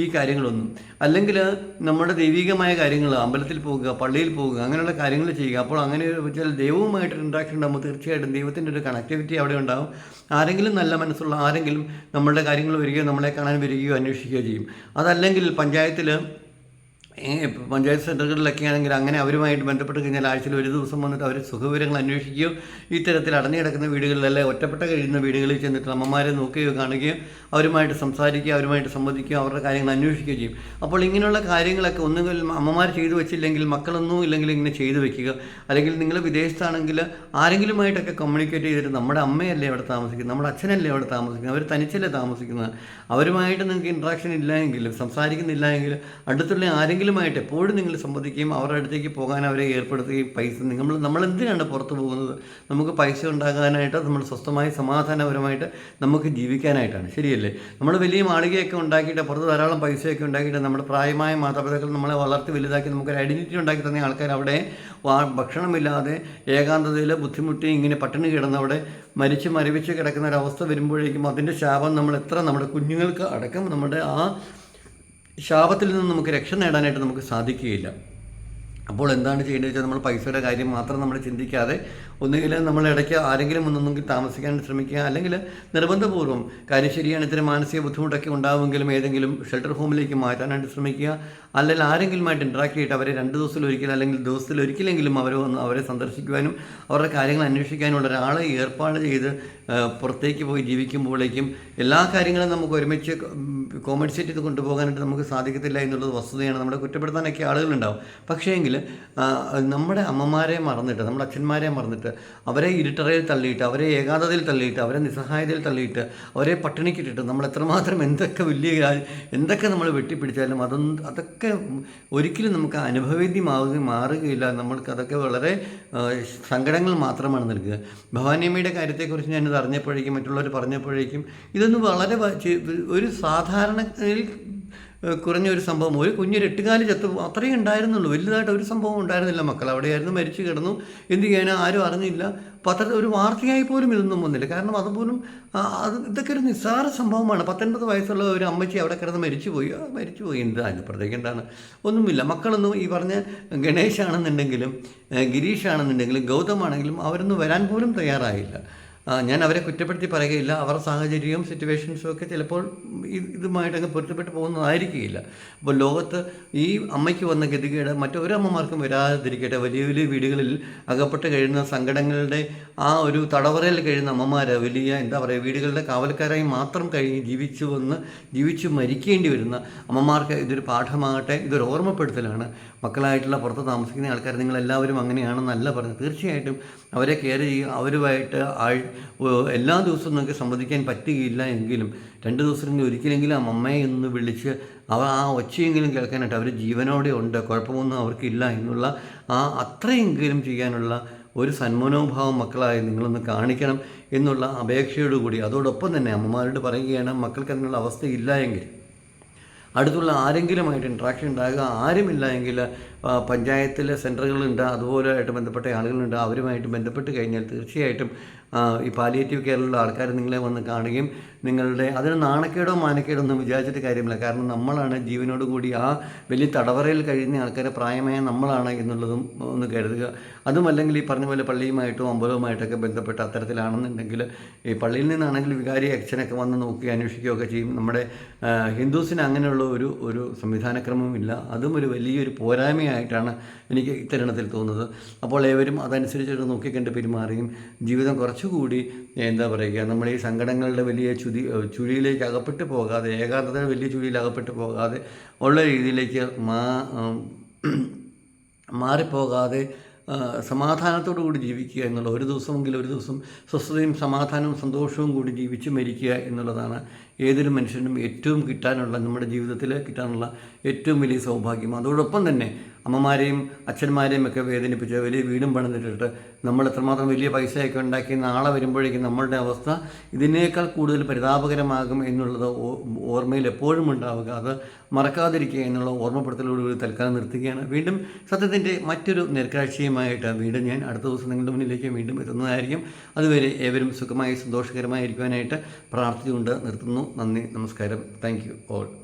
ഈ കാര്യങ്ങളൊന്നും. അല്ലെങ്കിൽ നമ്മുടെ ദൈവികമായ കാര്യങ്ങൾ അമ്പലത്തിൽ പോകുക പള്ളിയിൽ പോകുക അങ്ങനെയുള്ള കാര്യങ്ങൾ ചെയ്യുക. അപ്പോൾ അങ്ങനെ ചില ദൈവവുമായിട്ട് ഇൻട്രാക്ഷൻ ഉണ്ടാകുമ്പോൾ തീർച്ചയായിട്ടും ദൈവത്തിന്റെ ഒരു കണക്ടിവിറ്റി അവിടെ ഉണ്ടാകും ആരെങ്കിലും നല്ല മനസ്സുള്ള ആരെങ്കിലും നമ്മളുടെ കാര്യങ്ങൾ വരികയോ നമ്മളെ കാണാൻ വരികയോ അന്വേഷിക്കുകയോ ചെയ്യും. അതല്ലെങ്കിൽ പഞ്ചായത്തിൽ പഞ്ചായത്ത് സെന്ററുകളിലൊക്കെ ആണെങ്കിൽ അങ്ങനെ അവരുമായിട്ട് ബന്ധപ്പെട്ട് കഴിഞ്ഞാൽ ആഴ്ചയിൽ ഒരു ദിവസം വന്നിട്ട് അവർ സുഖവിവരങ്ങൾ അന്വേഷിക്കുകയോ ഇത്തരത്തിൽ അടഞ്ഞു കിടക്കുന്ന വീടുകളിലല്ലേ ഒറ്റപ്പെട്ട കഴിയുന്ന വീടുകളിൽ ചെന്നിട്ട് അമ്മമാരെ നോക്കുകയോ കാണുകയോ അവരുമായിട്ട് സംസാരിക്കുകയോ അവരുമായിട്ട് സംവദിക്കുകയോ അവരുടെ കാര്യങ്ങൾ അന്വേഷിക്കുകയോ ചെയ്യും. അപ്പോൾ ഇങ്ങനെയുള്ള കാര്യങ്ങളൊക്കെ ഒന്നുകിൽ അമ്മമാർ ചെയ്തു വെച്ചില്ലെങ്കിൽ മക്കളൊന്നും ഇല്ലെങ്കിൽ ഇങ്ങനെ ചെയ്തു വെക്കുക അല്ലെങ്കിൽ നിങ്ങൾ വിദേശത്താണെങ്കിൽ ആരെങ്കിലുമായിട്ടൊക്കെ കമ്മ്യൂണിക്കേറ്റ് ചെയ്തിട്ട് നമ്മുടെ അമ്മയല്ലേ അവിടെ താമസിക്കുന്നത് നമ്മുടെ അച്ഛനല്ലേ അവിടെ താമസിക്കുന്നത് അവർ തനിച്ചല്ലേ താമസിക്കുന്നത്. അവരുമായിട്ട് നിങ്ങൾക്ക് ഇൻട്രാക്ഷൻ ഇല്ല സംസാരിക്കുന്നില്ല എങ്കിൽ അടുത്തുള്ള ആരെങ്കിലുമായിട്ട് എപ്പോഴും നിങ്ങൾ സംബന്ധിക്കുകയും അവരുടെ അടുത്തേക്ക് പോകാൻ അവരെ ഏർപ്പെടുത്തുകയും പൈസ നമ്മൾ നമ്മൾ എന്തിനാണ് പുറത്തു പോകുന്നത്? നമുക്ക് പൈസ ഉണ്ടാകാനായിട്ട് നമ്മൾ സ്വസ്ഥമായി സമാധാനപരമായിട്ട് നമുക്ക് ജീവിക്കാനായിട്ടാണ്. ശരിയല്ലേ? നമ്മൾ വലിയ മാളികയൊക്കെ ഉണ്ടാക്കിയിട്ട് പുറത്ത് ധാരാളം പൈസയൊക്കെ ഉണ്ടാക്കിയിട്ട് നമ്മുടെ പ്രായമായ മാതാപിതാക്കൾ നമ്മളെ വളർത്തി വലുതാക്കി നമുക്കൊരു ഐഡന്റിറ്റി ഉണ്ടാക്കി തന്ന ആൾക്കാർ അവിടെ ഭക്ഷണമില്ലാതെ ഏകാന്തതയിൽ ബുദ്ധിമുട്ടി ഇങ്ങനെ പട്ടിണി കിടന്നവിടെ മരിച്ച് മരവിച്ച് കിടക്കുന്ന ഒരവസ്ഥ വരുമ്പോഴേക്കും അതിന്റെ ശാപം നമ്മൾ എത്ര നമ്മുടെ കുഞ്ഞുങ്ങൾക്ക് അടക്കം നമ്മുടെ ആ ശാപത്തിൽ നിന്ന് നമുക്ക് രക്ഷ നേടാനായിട്ട് നമുക്ക് സാധിക്കുകയില്ല. അപ്പോൾ എന്താണ് ചെയ്യേണ്ടത് വെച്ചാൽ നമ്മൾ പൈസയുടെ കാര്യം മാത്രം നമ്മൾ ചിന്തിക്കാതെ ഒന്നുകിൽ നമ്മൾ ഇടയ്ക്ക് ആരെങ്കിലും ഒന്നൊന്നെങ്കിൽ താമസിക്കാൻ ശ്രമിക്കുക അല്ലെങ്കിൽ നിർബന്ധപൂർവം കാര്യം ശരിയാണ് ഇത്തരം മാനസിക ബുദ്ധിമുട്ടൊക്കെ ഉണ്ടാവുമെങ്കിലും ഏതെങ്കിലും ഷെൽട്ടർ ഹോമിലേക്ക് മാറ്റാനായിട്ട് ശ്രമിക്കുക അല്ലെങ്കിൽ ആരെങ്കിലുമായിട്ട് ഇൻട്രാക്ട് ചെയ്തിട്ട് അവരെ രണ്ട് ദിവസത്തിൽ ഒരിക്കൽ അല്ലെങ്കിൽ ദിവസത്തിൽ ഒരിക്കലെങ്കിലും അവരെ വന്ന് അവരെ സന്ദർശിക്കുവാനും അവരുടെ കാര്യങ്ങൾ അന്വേഷിക്കാനുള്ള ഒരാളെ ഏർപ്പാട് ചെയ്ത് പുറത്തേക്ക് പോയി ജീവിക്കുമ്പോഴേക്കും എല്ലാ കാര്യങ്ങളും നമുക്ക് ഒരുമിച്ച് കോമ്പൻസേറ്റ് ചെയ്ത് കൊണ്ടുപോകാനായിട്ട് നമുക്ക് സാധിക്കത്തില്ല എന്നുള്ളത് വസ്തുതയാണ്. നമ്മുടെ കുറ്റപ്പെടുത്താനൊക്കെ ആളുകളുണ്ടാവും. പക്ഷേ എങ്കിൽ നമ്മുടെ അമ്മമാരെ മറന്നിട്ട് നമ്മുടെ അച്ഛന്മാരെ മറന്നിട്ട് അവരെ ഇരുട്ടറയിൽ തള്ളിയിട്ട് അവരെ ഏകാന്തതയിൽ തള്ളിയിട്ട് അവരെ നിസ്സഹായതയിൽ തള്ളിയിട്ട് അവരെ പട്ടിണിക്കിട്ടിട്ട് നമ്മൾ എത്രമാത്രം എന്തൊക്കെ വലിയ എന്തൊക്കെ നമ്മൾ വെട്ടിപ്പിടിച്ചാലും അതൊന്നും അതൊക്കെ ഒരിക്കലും നമുക്ക് അനുഭവേദ്യമാവുക മാറുകയില്ല. നമ്മൾക്ക് അതൊക്കെ വളരെ സങ്കടങ്ങൾ മാത്രമാണ് നൽകുക. ഭവാനിയമ്മയുടെ കാര്യത്തെക്കുറിച്ച് ഞാനിത് അറിഞ്ഞപ്പോഴേക്കും മറ്റുള്ളവർ പറഞ്ഞപ്പോഴേക്കും ഇതൊന്നും വളരെ ഒരു സാധാരണയിൽ ഏഹ് കുറഞ്ഞ ഒരു സംഭവം. ഒരു കുഞ്ഞൊരു എട്ടുകാലി ചത്ത് അത്രയും ഉണ്ടായിരുന്നുള്ളൂ. വലുതായിട്ട് ഒരു സംഭവം ഉണ്ടായിരുന്നില്ല മക്കൾ. അവിടെയായിരുന്നു മരിച്ചു കിടന്നു. എന്ത് ചെയ്യാനും ആരും അറിഞ്ഞില്ല. പത്രത്തിൽ ഒരു വാർത്തയായി പോലും ഇതൊന്നും വന്നില്ല. കാരണം അതുപോലും അത് ഇതൊക്കെ ഒരു നിസ്സാര സംഭവമാണ്. പത്തൊൻപത് വയസ്സുള്ള ഒരു അമ്മച്ചി അവിടെ കിടന്ന് മരിച്ചുപോയി. മരിച്ചു മരിച്ചുപോയി. എന്താ അതിനപ്പുറത്തേക്ക് എന്താണ്? ഒന്നുമില്ല. മക്കളൊന്നും ഈ പറഞ്ഞ ഗണേശാണെന്നുണ്ടെങ്കിലും ഗിരീഷാണെന്നുണ്ടെങ്കിലും ഗൗതമാണെങ്കിലും അവരൊന്നും വരാൻ പോലും തയ്യാറായില്ല. ഞാൻ അവരെ കുറ്റപ്പെടുത്തി പറയുകയില്ല. അവരുടെ സാഹചര്യവും സിറ്റുവേഷൻസും ഒക്കെ ചിലപ്പോൾ ഇത് ഇതുമായിട്ടങ്ങ് പൊരുത്തപ്പെട്ട് പോകുന്നതായിരിക്കില്ല അപ്പോൾ ലോകത്ത് ഈ അമ്മയ്ക്ക് വന്ന ഗതികേട് മറ്റൊരു അമ്മമാർക്കും വരാതിരിക്കട്ടെ. വലിയ വലിയ വീടുകളിൽ അകപ്പെട്ട് കഴിയുന്ന സങ്കടങ്ങളുടെ ആ ഒരു തടവറയിൽ കഴിയുന്ന അമ്മമാർ വലിയ എന്താ പറയുക വീടുകളുടെ കാവൽക്കാരായി മാത്രം കഴിഞ്ഞ് ജീവിച്ചു വന്ന് ജീവിച്ചു മരിക്കേണ്ടി വരുന്ന അമ്മമാർക്ക് ഇതൊരു പാഠമാകട്ടെ. ഇതൊരു ഓർമ്മപ്പെടുത്തലാണ്. മക്കളായിട്ടുള്ള പുറത്ത് താമസിക്കുന്ന ആൾക്കാർ നിങ്ങളെല്ലാവരും അങ്ങനെയാണെന്നല്ല പറഞ്ഞത്. തീർച്ചയായിട്ടും അവരെ കെയർ ചെയ്യുക അവരുമായിട്ട് ആഴ് എല്ലാ ദിവസവും നിങ്ങൾക്ക് സംവദിക്കാൻ പറ്റുകയില്ല എങ്കിലും രണ്ട് ദിവസമെങ്കിലും ഒരിക്കലെങ്കിലും ആ അമ്മയെ ഒന്ന് വിളിച്ച് അവ ആ ഒച്ചയെങ്കിലും കേൾക്കാനായിട്ട് അവർ ജീവനോടെ ഉണ്ട് കുഴപ്പമൊന്നും അവർക്കില്ല എന്നുള്ള ആ അത്രയെങ്കിലും ചെയ്യാനുള്ള ഒരു സന്മനോഭാവം മക്കളായി നിങ്ങളൊന്ന് കാണിക്കണം എന്നുള്ള അപേക്ഷയോടുകൂടി. അതോടൊപ്പം തന്നെ അമ്മമാരോട് പറയുകയാണ് മക്കൾക്ക് അതിനുള്ള അവസ്ഥയില്ല എങ്കിൽ അടുത്തുള്ള ആരെങ്കിലുമായിട്ട് ഇൻട്രാക്ഷൻ ഉണ്ടാകുക ആരുമില്ല എങ്കിൽ പഞ്ചായത്തിലെ സെന്ററുകളുണ്ട് അതുപോലെയായിട്ട് ബന്ധപ്പെട്ട ആളുകളുണ്ട്. അവരുമായിട്ട് ബന്ധപ്പെട്ട് കഴിഞ്ഞാൽ തീർച്ചയായിട്ടും ഈ പാലിയേറ്റീവ് കെയറിലുള്ള ആൾക്കാർ നിങ്ങളെ വന്ന് കാണുകയും നിങ്ങളുടെ അതിന് നാണക്കേടോ മാനക്കേടോ ഒന്നും വിചാരിച്ചിട്ട് കാര്യമില്ല. കാരണം നമ്മളാണ് ജീവനോട് കൂടി ആ വലിയ തടവറയിൽ കഴിയുന്ന ആൾക്കാരെ പ്രായമായ നമ്മളാണ് എന്നുള്ളതും ഒന്ന് കരുതുക. അതുമല്ലെങ്കിൽ ഈ പറഞ്ഞ പോലെ പള്ളിയുമായിട്ടോ അമ്പലവുമായിട്ടൊക്കെ ബന്ധപ്പെട്ട അത്തരത്തിലാണെന്നുണ്ടെങ്കിൽ ഈ പള്ളിയിൽ നിന്നാണെങ്കിൽ വികാരി അച്ഛനൊക്കെ വന്ന് നോക്കി അന്വേഷിക്കുകയൊക്കെ ചെയ്യും. നമ്മുടെ ഹിന്ദുസിന് അങ്ങനെയുള്ള ഒരു ഒരു സംവിധാനക്രമവും ഇല്ല അതും ഒരു വലിയൊരു പോരായ്മയായിട്ടാണ് എനിക്ക് ഇത്തരണത്തിൽ തോന്നുന്നത്. അപ്പോൾ ഏവരും അതനുസരിച്ചിട്ട് നോക്കിക്കണ്ട് പെരുമാറുകയും ജീവിതം കുറച്ചുകൂടി എന്താ പറയുക നമ്മൾ ഈ സങ്കടങ്ങളുടെ വലിയ ചുതി ചുഴിയിലേക്ക് അകപ്പെട്ടു പോകാതെ ഏകാന്തത വലിയ ചുഴിയിൽ അകപ്പെട്ടു പോകാതെ ഉള്ള രീതിയിലേക്ക് മാ മാറിപ്പോകാതെ സമാധാനത്തോടു കൂടി ജീവിക്കുക എന്നുള്ള ഒരു ദിവസമെങ്കിലും ഒരു ദിവസം സ്വസ്ഥതയും സമാധാനവും സന്തോഷവും കൂടി ജീവിച്ച് മരിക്കുക എന്നുള്ളതാണ് ഏതൊരു മനുഷ്യനും ഏറ്റവും കിട്ടാനുള്ള നമ്മുടെ ജീവിതത്തിൽ കിട്ടാനുള്ള ഏറ്റവും വലിയ സൗഭാഗ്യം. അതോടൊപ്പം തന്നെ അമ്മമാരെയും അച്ഛന്മാരെയും ഒക്കെ വേദനിപ്പിച്ച് വലിയ വീടും പണിതിട്ടിട്ട് നമ്മൾ എത്രമാത്രം വലിയ പൈസയൊക്കെ ഉണ്ടാക്കി നാളെ വരുമ്പോഴേക്കും നമ്മളുടെ അവസ്ഥ ഇതിനേക്കാൾ കൂടുതൽ പരിതാപകരമാകും എന്നുള്ളത് ഓർമ്മയിൽ എപ്പോഴും ഉണ്ടാവുക. അത് മറക്കാതിരിക്കുക എന്നുള്ള ഓർമ്മപ്പെടുത്തലോടുകൂടി തൽക്കാലം നിർത്തുകയാണ്. വീണ്ടും സത്യത്തിന്റെ മറ്റൊരു നേർക്കാഴ്ചയുമായിട്ട് വീണ്ടും ഞാൻ അടുത്ത ദിവസം നിങ്ങളുടെ മുന്നിലേക്ക് വീണ്ടും എത്തുന്നതായിരിക്കും. അതുവരെ ഏവരും സുഖമായി സന്തോഷകരമായി ഇരിക്കുവാനായിട്ട് പ്രാർത്ഥിച്ചുകൊണ്ട് നിർത്തുന്നു. നന്ദി നമസ്കാരം. Thank you all.